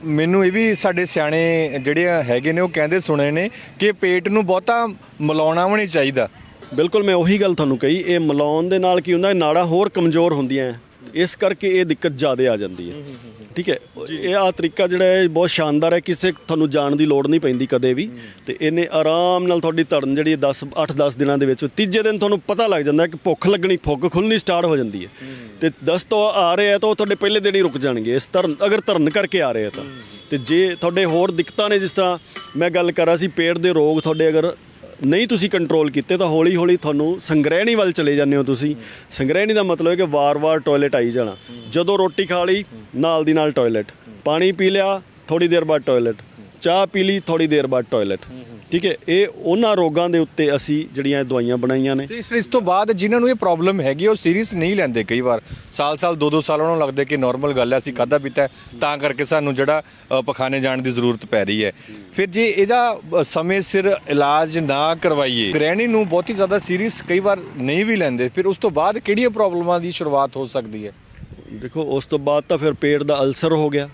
ਮੈਨੂੰ ਇਹ ਵੀ ਸਾਡੇ ਸਿਆਣੇ ਜਿਹੜੇ ਹੈਗੇ ਨੇ ਉਹ ਕਹਿੰਦੇ ਸੁਣੇ ਨੇ ਕਿ ਪੇਟ ਨੂੰ ਬਹੁਤਾ ਮਿਲਾਉਣਾ ਵੀ ਨਹੀਂ ਚਾਹੀਦਾ। ਬਿਲਕੁਲ ਮੈਂ ਉਹੀ ਗੱਲ ਤੁਹਾਨੂੰ ਕਹੀ ਇਹ ਮਿਲਾਉਣ ਦੇ ਨਾਲ ਕੀ ਹੁੰਦਾ ਇਹ ਨਾੜਾਂ ਹੋਰ ਕਮਜ਼ੋਰ ਹੁੰਦੀਆਂ ਹੈ। ਇਸ ਕਰਕੇ ਇਹ ਦਿੱਕਤ ਜ਼ਿਆਦਾ ਆ ਜਾਂਦੀ ਹੈ। ਠੀਕ ਹੈ? ਇਹ ਆ ਤਰੀਕਾ ਜਿਹੜਾ ਹੈ ਬਹੁਤ ਸ਼ਾਨਦਾਰ ਹੈ, ਕਿਸੇ ਤੁਹਾਨੂੰ ਜਾਣ ਦੀ ਲੋੜ ਨਹੀਂ ਪੈਂਦੀ ਕਦੇ ਵੀ। ਤੇ ਇਹਨੇ ਆਰਾਮ ਨਾਲ ਤੁਹਾਡੀ ਧੜਨ ਜਿਹੜੀ 10 8-10 ਦਿਨਾਂ ਦੇ ਵਿੱਚ, ਤੀਜੇ ਦਿਨ ਤੁਹਾਨੂੰ ਪਤਾ ਲੱਗ ਜਾਂਦਾ ਕਿ ਭੁੱਖ ਲੱਗਣੀ ਫੁੱਕ ਖੁੱਲਣੀ ਸਟਾਰਟ ਹੋ ਜਾਂਦੀ ਹੈ। ਤੇ 10 ਤੋਂ ਆ ਰਹੇ ਆ ਤਾਂ ਉਹ ਤੁਹਾਡੇ ਪਹਿਲੇ ਦਿਨ ਹੀ ਰੁਕ ਜਾਣਗੇ। ਇਸ ਧਰਨ ਅਗਰ ਧਰਨ ਕਰਕੇ ਆ ਰਹੇ ਆ ਤਾਂ। ਤੇ ਜੇ ਤੁਹਾਡੇ ਹੋਰ ਦਿੱਕਤਾਂ ਨੇ, ਜਿਸ ਤਰ੍ਹਾਂ ਮੈਂ ਗੱਲ ਕਰ ਰਿਹਾ ਸੀ, ਪੇਟ ਦੇ ਰੋਗ ਤੁਹਾਡੇ ਅਗਰ ਨਹੀਂ ਤੁਸੀਂ ਕੰਟਰੋਲ ਕੀਤੇ ਤਾਂ ਹੌਲੀ ਹੌਲੀ ਤੁਹਾਨੂੰ ਸੰਗ੍ਰਹਿਣੀ ਵੱਲ ਚਲੇ ਜਾਂਦੇ ਹੋ ਤੁਸੀਂ। ਸੰਗ੍ਰਹਿਣੀ ਦਾ ਮਤਲਬ ਹੈ ਕਿ ਵਾਰ-ਵਾਰ ਟਾਇਲਟ ਆਈ ਜਾਣਾ। ਜਦੋਂ ਰੋਟੀ ਖਾ ਲਈ, ਨਾਲ ਦੀ ਨਾਲ ਟਾਇਲਟ ਪਾਣੀ ਪੀ ਲਿਆ ਥੋੜੀ ਦੇਰ ਬਾਅਦ ਟਾਇਲਟ ਚਾਹ ਪੀ ਲਈ ਥੋੜੀ ਦੇਰ ਬਾਅਦ ਟਾਇਲਟ ਠੀਕ ਹੈ ਇਹ ਉਹਨਾਂ ਰੋਗਾਂ ਦੇ ਉੱਤੇ ਅਸੀਂ ਜਿਹੜੀਆਂ ਇਹ ਦਵਾਈਆਂ ਬਣਾਈਆਂ ਨੇ। ਤੇ ਇਸ ਇਸ ਤੋਂ ਬਾਅਦ ਜਿਨ੍ਹਾਂ ਨੂੰ ਇਹ ਪ੍ਰੋਬਲਮ ਹੈਗੀ ਉਹ ਸੀਰੀਅਸ ਨਹੀਂ ਲੈਂਦੇ ਕਈ ਵਾਰ। ਸਾਲ-ਸਾਲ ਦੋ-ਦੋ ਸਾਲ ਉਹਨਾਂ ਨੂੰ ਲੱਗਦਾ ਕਿ ਨਾਰਮਲ ਗੱਲ ਹੈ ਅਸੀਂ ਖਾਦਾ ਪੀਤਾ ਹੈ, ਤਾਂ ਕਰਕੇ ਸਾਨੂੰ ਜਿਹੜਾ ਅ, ਪਖਾਨੇ ਜਾਣ ਦੀ ਜ਼ਰੂਰਤ ਪੈ ਰਹੀ ਹੈ। ਫਿਰ ਜੇ ਇਹਦਾ ਅ, ਸਮੇਂ ਸਿਰ ਇਲਾਜ ਨਾ ਕਰਵਾਈਏ ਗ੍ਰਹਿਣੀ ਨੂੰ ਬਹੁਤੀ ਜ਼ਿਆਦਾ ਸੀਰੀਅਸ ਕਈ ਵਾਰ ਨਹੀਂ ਵੀ ਲੈਂਦੇ ਫਿਰ ਉਸ ਤੋਂ ਬਾਅਦ ਕਿਹੜੀਆਂ ਪ੍ਰੋਬਲਮਾਂ ਦੀ ਸ਼ੁਰੂਆਤ ਹੋ ਸਕਦੀ ਹੈ? ਦੇਖੋ ਉਸ ਤੋਂ ਬਾਅਦ ਤਾਂ ਫਿਰ ਪੇਟ ਦਾ ਅਲਸਰ ਹੋ ਗਿਆ।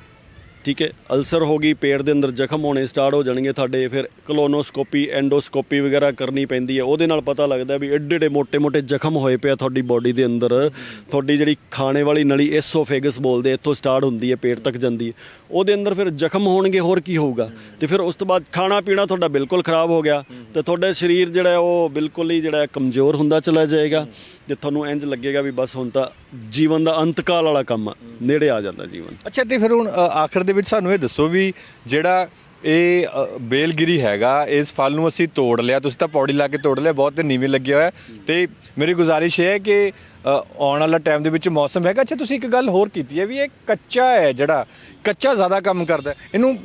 ਠੀਕ ਹੈ, ਅਲਸਰ ਹੋ ਗਈ, ਪੇਟ ਦੇ ਅੰਦਰ ਜ਼ਖਮ ਹੋਣੇ ਸਟਾਰਟ ਹੋ ਜਾਣਗੇ, ਤੁਹਾਡੇ ਫਿਰ ਕਲੋਨੋਸਕੋਪੀ, ਐਂਡੋਸਕੋਪੀ ਵਗੈਰਾ ਕਰਨੀ ਪੈਂਦੀ ਹੈ। ਉਹਦੇ ਨਾਲ ਪਤਾ ਲੱਗਦਾ ਵੀ ਐਡੇ ਐਡੇ ਮੋٹے-ਮੋٹے ਜ਼ਖਮ ਹੋਏ ਪਿਆ ਤੁਹਾਡੀ ਬਾਡੀ ਦੇ ਅੰਦਰ। ਤੁਹਾਡੀ ਜਿਹੜੀ ਖਾਣੇ ਵਾਲੀ ਨਲੀ ਐਸੋਫੇਗਸ ਬੋਲਦੇ ਇੱਥੋਂ ਸਟਾਰਟ ਹੁੰਦੀ ਹੈ, ਪੇਟ ਤੱਕ ਜਾਂਦੀ ਹੈ। ਉਹਦੇ ਅੰਦਰ ਫਿਰ ਜ਼ਖਮ ਹੋਣਗੇ, ਹੋਰ ਕੀ ਹੋਊਗਾ? ਤੇ ਫਿਰ ਉਸ ਤੋਂ ਬਾਅਦ ਖਾਣਾ ਪੀਣਾ ਤੁਹਾਡਾ ਬਿਲਕੁਲ ਖਰਾਬ ਹੋ ਗਿਆ। ਤੇ ਤੁਹਾਡਾ ਸਰੀਰ ਜਿਹੜਾ ਉਹ ਬਿਲਕੁਲ ਹੀ ਜਿਹੜਾ ਕਮਜ਼ੋਰ ਹੁੰਦਾ ਚਲਾ ਜਾਏਗਾ। ਤੇ ਤੁਹਾਨੂੰ ਇੰਜ ਲੱਗੇਗਾ ਵੀ ਬਸ ਹੁਣ ਤਾਂ ਜੀਵਨ ਦਾ ਅੰਤਕਾਲ ਵਾਲਾ ਕੰਮ ਨੇੜੇ ਆ ਜਾਂਦਾ ਜੀਵਨ। ਅੱਛਾ, ਤੇ ਫਿਰ ਹੁਣ ਆਖਰ ਦੇ ਵਿੱਚ ਸਾਨੂੰ ਇਹ ਦੱਸੋ ਵੀ ਜਿਹੜਾ ਇਹ ਬੇਲਗਿਰੀ ਹੈਗਾ, ਇਸ ਫਲ ਨੂੰ ਅਸੀਂ ਤੋੜ ਲਿਆ, ਤੁਸੀਂ ਤਾਂ ਪੌੜੀ ਲਾ ਕੇ ਤੋੜ ਲਿਆ, ਬਹੁਤ ਨੀਵੇਂ ਲੱਗਿਆ ਹੋਇਆ। ਤੇ ਮੇਰੀ ਗੁਜ਼ਾਰਿਸ਼ ਇਹ ਹੈ ਕਿ ਆਉਣ ਵਾਲਾ ਟਾਈਮ ਦੇ ਵਿੱਚ ਮੌਸਮ ਹੈਗਾ। ਅੱਛਾ, ਤੁਸੀਂ ਇੱਕ ਗੱਲ ਹੋਰ ਕੀਤੀ ਹੈ ਵੀ ਇਹ ਕੱਚਾ ਹੈ ਜਿਹੜਾ, ਕੱਚਾ ਜ਼ਿਆਦਾ ਕੰਮ ਕਰਦਾ। ਇਹਨੂੰ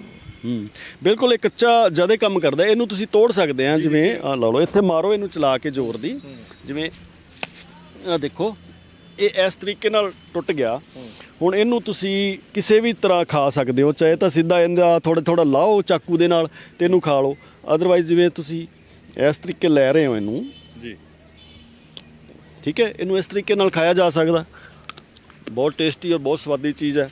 ਹੂੰ, ਬਿਲਕੁਲ ਇਹ ਕੱਚਾ ਜ਼ਿਆਦਾ ਕੰਮ ਕਰਦਾ। ਇਹਨੂੰ ਤੁਸੀਂ ਤੋੜ ਸਕਦੇ ਆ, ਜਿਵੇਂ ਆ ਲਾ ਲਓ, ਇੱਥੇ ਮਾਰੋ, ਇਹਨੂੰ ਚਲਾ ਕੇ ਜ਼ੋਰ ਦੀ। ਜਿਵੇਂ ਆ ਦੇਖੋ ਇਹ ਇਸ ਤਰੀਕੇ ਨਾਲ ਟੁੱਟ ਗਿਆ। ਹੁਣ ਇਹਨੂੰ ਤੁਸੀਂ ਕਿਸੇ ਵੀ ਤਰ੍ਹਾਂ ਖਾ ਸਕਦੇ ਹੋ ਚਾਹੇ ਤਾਂ ਸਿੱਧਾ ਇਹਦਾ ਥੋੜਾ ਥੋੜਾ ਲਾਓ ਚਾਕੂ ਦੇ ਨਾਲ ਤੇ ਇਹਨੂੰ ਖਾ ਲਓ। ਅਦਰਵਾਈਜ਼ ਜਿਵੇਂ ਤੁਸੀਂ ਇਸ ਤਰੀਕੇ ਲੈ ਰਹੇ ਹੋ ਇਹਨੂੰ ਜੀ। ਠੀਕ ਹੈ? ਇਹਨੂੰ ਇਸ ਤਰੀਕੇ ਨਾਲ ਖਾਇਆ ਜਾ ਸਕਦਾ। ਬਹੁਤ ਟੇਸਟੀ ਔਰ ਬਹੁਤ ਸਵਾਦੀ ਚੀਜ਼ ਹੈ।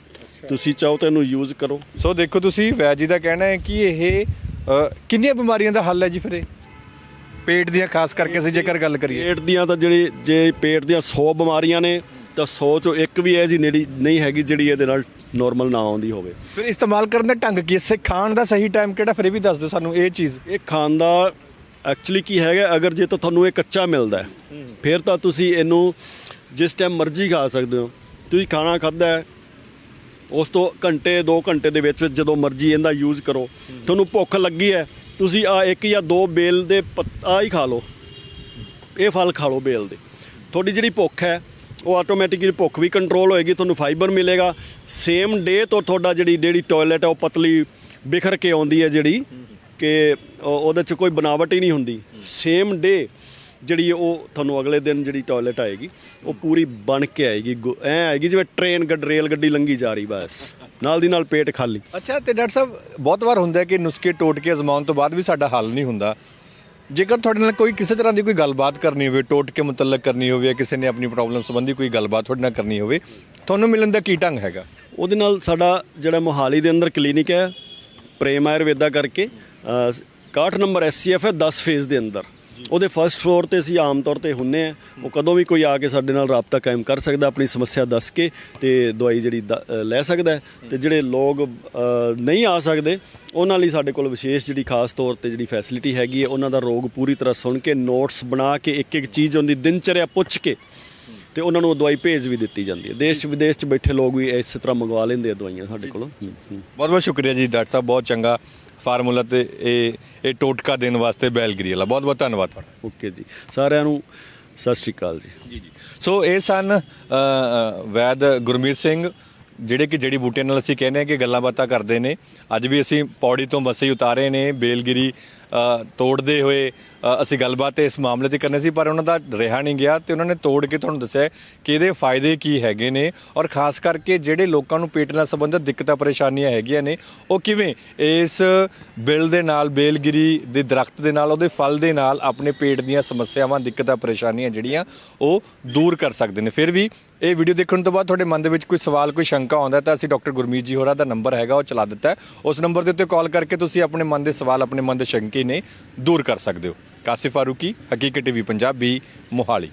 ਤੁਸੀਂ ਚਾਹੋ ਤਾਂ ਇਹਨੂੰ ਯੂਜ਼ ਕਰੋ। ਸੋ ਦੇਖੋ ਤੁਸੀਂ ਵੈਦ ਜੀ ਦਾ ਕਹਿਣਾ ਹੈ ਕਿ ਇਹ ਕਿੰਨੀਆਂ ਬਿਮਾਰੀਆਂ ਦਾ ਹੱਲ ਹੈ ਜੀ ਫਿਰ ਇਹ? ਪੇਟ ਦੀਆਂ ਖਾਸ ਕਰਕੇ ਅਸੀਂ ਜੇਕਰ ਗੱਲ ਕਰੀਏ। ਪੇਟ ਦੀਆਂ ਤਾਂ ਜਿਹੜੀ ਜੇ ਪੇਟ ਦੀਆਂ 100 ਬਿਮਾਰੀਆਂ ਨੇ ਤਾਂ 100 ਚੋਂ ਇੱਕ ਵੀ ਹੈ ਜੀ ਨੇੜੀ ਨਹੀਂ ਹੈਗੀ ਜਿਹੜੀ ਇਹਦੇ ਨਾਲ ਨਾਰਮਲ ਨਾ ਆਉਂਦੀ ਹੋਵੇ। ਫਿਰ ਇਸਤੇਮਾਲ ਕਰਨ ਦਾ ਢੰਗ ਕੀ ਹੈ? ਸੇ ਖਾਣ ਦਾ ਸਹੀ ਟਾਈਮ ਕਿਹੜਾ? ਫਿਰ ਇਹ ਵੀ ਦੱਸ ਦਿਓ ਸਾਨੂੰ ਇਹ ਚੀਜ਼। ਇਹ ਖਾਣ ਦਾ ਐਕਚੁਅਲੀ ਕੀ ਹੈਗਾ ਅਗਰ ਜੇ ਤਾਂ ਤੁਹਾਨੂੰ ਇਹ ਕੱਚਾ ਮਿਲਦਾ ਹੈ ਫਿਰ ਤਾਂ ਤੁਸੀਂ ਇਹਨੂੰ ਜਿਸ ਟਾਈਮ ਮਰਜ਼ੀ ਖਾ ਸਕਦੇ ਹੋ। ਤੁਸੀਂ ਖਾਣਾ ਖਾਦਾ ਹੈ ਉਸ ਤੋਂ ਘੰਟੇ 2 ਘੰਟੇ ਦੇ ਵਿੱਚ ਜਦੋਂ ਮਰਜ਼ੀ ਇਹਦਾ ਯੂਜ਼ ਕਰੋ। ਤੁਹਾਨੂੰ ਭੁੱਖ ਲੱਗੀ ਹੈ ਤੁਸੀਂ ਆ ਇੱਕ ਜਾਂ ਦੋ ਬੇਲ ਦੇ ਆ ਹੀ ਖਾ ਲਓ। ਇਹ ਫਲ ਖਾ ਲਓ ਬੇਲ ਦੇ। ਤੁਹਾਡੀ ਜਿਹੜੀ ਭੁੱਖ ਹੈ, ਉਹ ਆਟੋਮੈਟਿਕਲੀ ਭੁੱਖ ਵੀ ਕੰਟਰੋਲ ਹੋਏਗੀ, ਤੁਹਾਨੂੰ ਫਾਈਬਰ ਮਿਲੇਗਾ। ਸੇਮ ਡੇ ਤੋਂ ਤੁਹਾਡਾ ਜਿਹੜੀ ਜਿਹੜੀ ਟਾਇਲਟ ਹੈ, ਉਹ ਪਤਲੀ ਬਿਖਰ ਕੇ ਆਉਂਦੀ ਹੈ ਜਿਹੜੀ ਕਿ ਉਹਦੇ ਚ ਕੋਈ ਬਣਾਵਟ ਹੀ ਨਹੀਂ ਹੁੰਦੀ। ਸੇਮ ਡੇ ਜਿਹੜੀ ਉਹ ਤੁਹਾਨੂੰ ਅਗਲੇ ਦਿਨ ਜਿਹੜੀ ਟਾਇਲਟ ਆਏਗੀ, ਉਹ ਪੂਰੀ ਬਣ ਕੇ ਆਏਗੀ। ਗੁ- ਐਂ ਆਏਗੀ ਜਿਵੇਂ ਟ੍ਰੇਨ ਗੱਡ ਰੇਲ ਗੱਡੀ ਲੰਗੀ ਜਾ ਰਹੀ, ਬਸ। ਨਾਲ ਦੀ ਨਾਲ ਪੇਟ ਖਾਲੀ। ਅੱਛਾ ਤੇ ਡਾਕਟਰ ਸਾਹਿਬ ਬਹੁਤ ਵਾਰ ਹੁੰਦਾ ਕਿ ਨੁਸਖੇ ਟੋਟ ਕੇ ਅਜ਼ਮਾਉਣ ਤੋਂ ਬਾਅਦ ਵੀ ਸਾਡਾ ਹੱਲ ਨਹੀਂ ਹੁੰਦਾ। ਜੇਕਰ ਤੁਹਾਡੇ ਨਾਲ ਕੋਈ ਕਿਸੇ ਤਰ੍ਹਾਂ ਦੀ ਕੋਈ ਗੱਲਬਾਤ ਕਰਨੀ ਹੋਵੇ ਟੋਟ ਕੇ ਮੁਤਲਕ ਕਰਨੀ ਹੋਵੇ ਜਾਂ ਕਿਸੇ ਨੇ ਆਪਣੀ ਪ੍ਰੋਬਲਮ ਸੰਬੰਧੀ ਕੋਈ ਗੱਲਬਾਤ ਤੁਹਾਡੇ ਨਾਲ ਕਰਨੀ ਹੋਵੇ ਤੁਹਾਨੂੰ ਮਿਲਣ ਦਾ ਕੀ ਢੰਗ ਹੈਗਾ? ਉਹਦੇ ਨਾਲ ਸਾਡਾ ਜਿਹੜਾ ਮੋਹਾਲੀ ਦੇ ਅੰਦਰ ਕਲੀਨਿਕ ਹੈ ਪ੍ਰੇਮ ਆਯੁਰਵੇਦਾ ਕਰਕੇ ਅਹ, 61 ਨੰਬਰ ਐਸਸੀਐਫ ਹੈ 10 ਫੇਜ਼ ਦੇ ਅੰਦਰ। ਉਹਦੇ ਫਰਸਟ ਫਲੋਰ ਤੇ ਅਸੀਂ ਆਮ ਤੌਰ ਤੇ ਹੁੰਨੇ ਆ। ਉਹ ਕਦੋਂ ਵੀ ਕੋਈ ਆ ਕੇ ਸਾਡੇ ਨਾਲ ਰਾਬਤਾ ਕਾਇਮ ਕਰ ਸਕਦਾ, ਆਪਣੀ ਸਮੱਸਿਆ ਦੱਸ ਕੇ ਤੇ ਦਵਾਈ ਜਿਹੜੀ ਦ- ਲੈ ਸਕਦਾ ਹੈ। ਤੇ ਜਿਹੜੇ ਲੋਕ ਨਹੀਂ ਆ ਸਕਦੇ, ਉਹਨਾਂ ਲਈ ਸਾਡੇ ਕੋਲ ਵਿਸ਼ੇਸ਼ ਜਿਹੜੀ ਖਾਸ ਤੌਰ ਤੇ ਜਿਹੜੀ ਫੈਸਿਲਿਟੀ ਹੈਗੀ ਹੈ, ਉਹਨਾਂ ਦਾ ਰੋਗ ਪੂਰੀ ਤਰ੍ਹਾਂ ਸੁਣ ਕੇ ਨੋਟਸ ਬਣਾ ਕੇ ਇੱਕ ਇੱਕ ਚੀਜ਼ ਉਹਦੀ ਦਿਨਚਰਿਆ ਪੁੱਛ ਕੇ ਤੇ ਉਹਨਾਂ ਨੂੰ ਉਹ ਦਵਾਈ ਭੇਜ ਵੀ ਦਿੱਤੀ ਜਾਂਦੀ ਹੈ। ਦੇਸ਼, ਵਿਦੇਸ਼ 'ਚ ਬੈਠੇ ਲੋਕ ਵੀ ਇਸ ਤਰ੍ਹਾਂ ਮੰਗਵਾ ਲੈਂਦੇ ਆ ਦਵਾਈਆਂ ਸਾਡੇ ਕੋਲੋਂ। ਬਹੁਤ ਬਹੁਤ ਸ਼ੁਕਰੀਆ ਜੀ, ਡਾਕਟਰ ਸਾਹਿਬ, ਬਹੁਤ ਚੰਗਾ। ਫਾਰਮੂਲਾ ਤੇ ਇਹ ਇਹ ਟੋਟਕਾ ਦੇਣ ਵਾਸਤੇ ਬੈਲਗਰੀ ਵਾਲਾ। ਬਹੁਤ ਬਹੁਤ ਧੰਨਵਾਦ ਤੁਹਾਡਾ। ਓਕੇ ਜੀ। ਸਾਰਿਆਂ ਨੂੰ ਸਤਿ ਸ਼੍ਰੀ ਅਕਾਲ ਜੀ। ਜੀ ਜੀ। ਸੋ ਇਹ ਸਨ ਵੈਦ ਗੁਰਮੀਤ ਸਿੰਘ ਜਿਹੜੇ ਕਿ ਜੜੀ ਬੂਟੀਆਂ ਨਾਲ ਅਸੀਂ ਕਹਿੰਦੇ ਹਾਂ ਕਿ ਗੱਲਾਂ ਬਾਤਾਂ ਕਰਦੇ ਨੇ। ਅੱਜ ਵੀ ਅਸੀਂ ਪੌੜੀ ਤੋਂ ਮਸੇ ਉਤਾਰੇ ਨੇ, ਬੇਲਗਿਰੀ ਤੋੜਦੇ ਹੋਏ ਅਸੀਂ ਗੱਲਬਾਤ ਇਸ ਮਾਮਲੇ ਤੇ ਕਰਨੀ ਸੀ, ਪਰ ਉਹਨਾਂ ਦਾ ਰਿਹਾ ਨਹੀਂ ਗਿਆ ਤੇ ਉਹਨਾਂ ਨੇ ਤੋੜ ਕੇ ਤੁਹਾਨੂੰ ਦੱਸਿਆ ਕਿ ਇਹਦੇ ਫਾਇਦੇ ਕੀ ਹੈਗੇ ਨੇ ਔਰ ਖਾਸ ਕਰਕੇ ਜਿਹੜੇ ਲੋਕਾਂ ਨੂੰ ਪੇਟ ਨਾਲ ਸੰਬੰਧਿਤ ਦਿੱਕਤਾਂ, ਪਰੇਸ਼ਾਨੀਆਂ ਹੈਗੀਆਂ ਨੇ, ਉਹ ਕਿਵੇਂ ਇਸ ਬਿਲ ਦੇ ਨਾਲ, ਬੇਲਗਿਰੀ ਦੇ ਦਰਖਤ ਦੇ ਨਾਲ, ਉਹਦੇ ਫਲ ਦੇ ਨਾਲ ਆਪਣੇ ਪੇਟ ਦੀਆਂ ਸਮੱਸਿਆਵਾਂ, ਦਿੱਕਤਾਂ, ਪਰੇਸ਼ਾਨੀਆਂ ਜਿਹੜੀਆਂ ਉਹ ਦੂਰ ਕਰ ਸਕਦੇ ਨੇ। ਫਿਰ ਵੀ ਇਹ ਵੀਡੀਓ ਦੇਖਣ ਤੋਂ ਬਾਅਦ ਤੁਹਾਡੇ ਮਨ ਦੇ ਵਿੱਚ ਕੋਈ ਸਵਾਲ, ਕੋਈ ਸ਼ੰਕਾ ਆਉਂਦਾ ਤਾਂ ਅਸੀਂ ਡਾਕਟਰ ਗੁਰਮੀਤ ਜੀ ਹੋਰਾਂ ਦਾ ਨੰਬਰ ਹੈਗਾ, ਉਹ ਚਲਾ ਦਿੱਤਾ ਹੈ। ਉਸ ਨੰਬਰ ਦੇ ਉੱਤੇ ਕਾਲ ਕਰਕੇ ਤੁਸੀਂ ਆਪਣੇ ਮਨ ਦੇ ਸਵਾਲ, ਆਪਣੇ ਮਨ ਦੇ ਸ਼ੰਕੇ ਨੇ ਦੂਰ ਕਰ ਸਕਦੇ ਹੋ। ਕਾਸਿਫ ਫਾਰੂਕੀ, ਹਕੀਕਤ ਟੀਵੀ, ਪੰਜਾਬੀ, ਮੋਹਾਲੀ।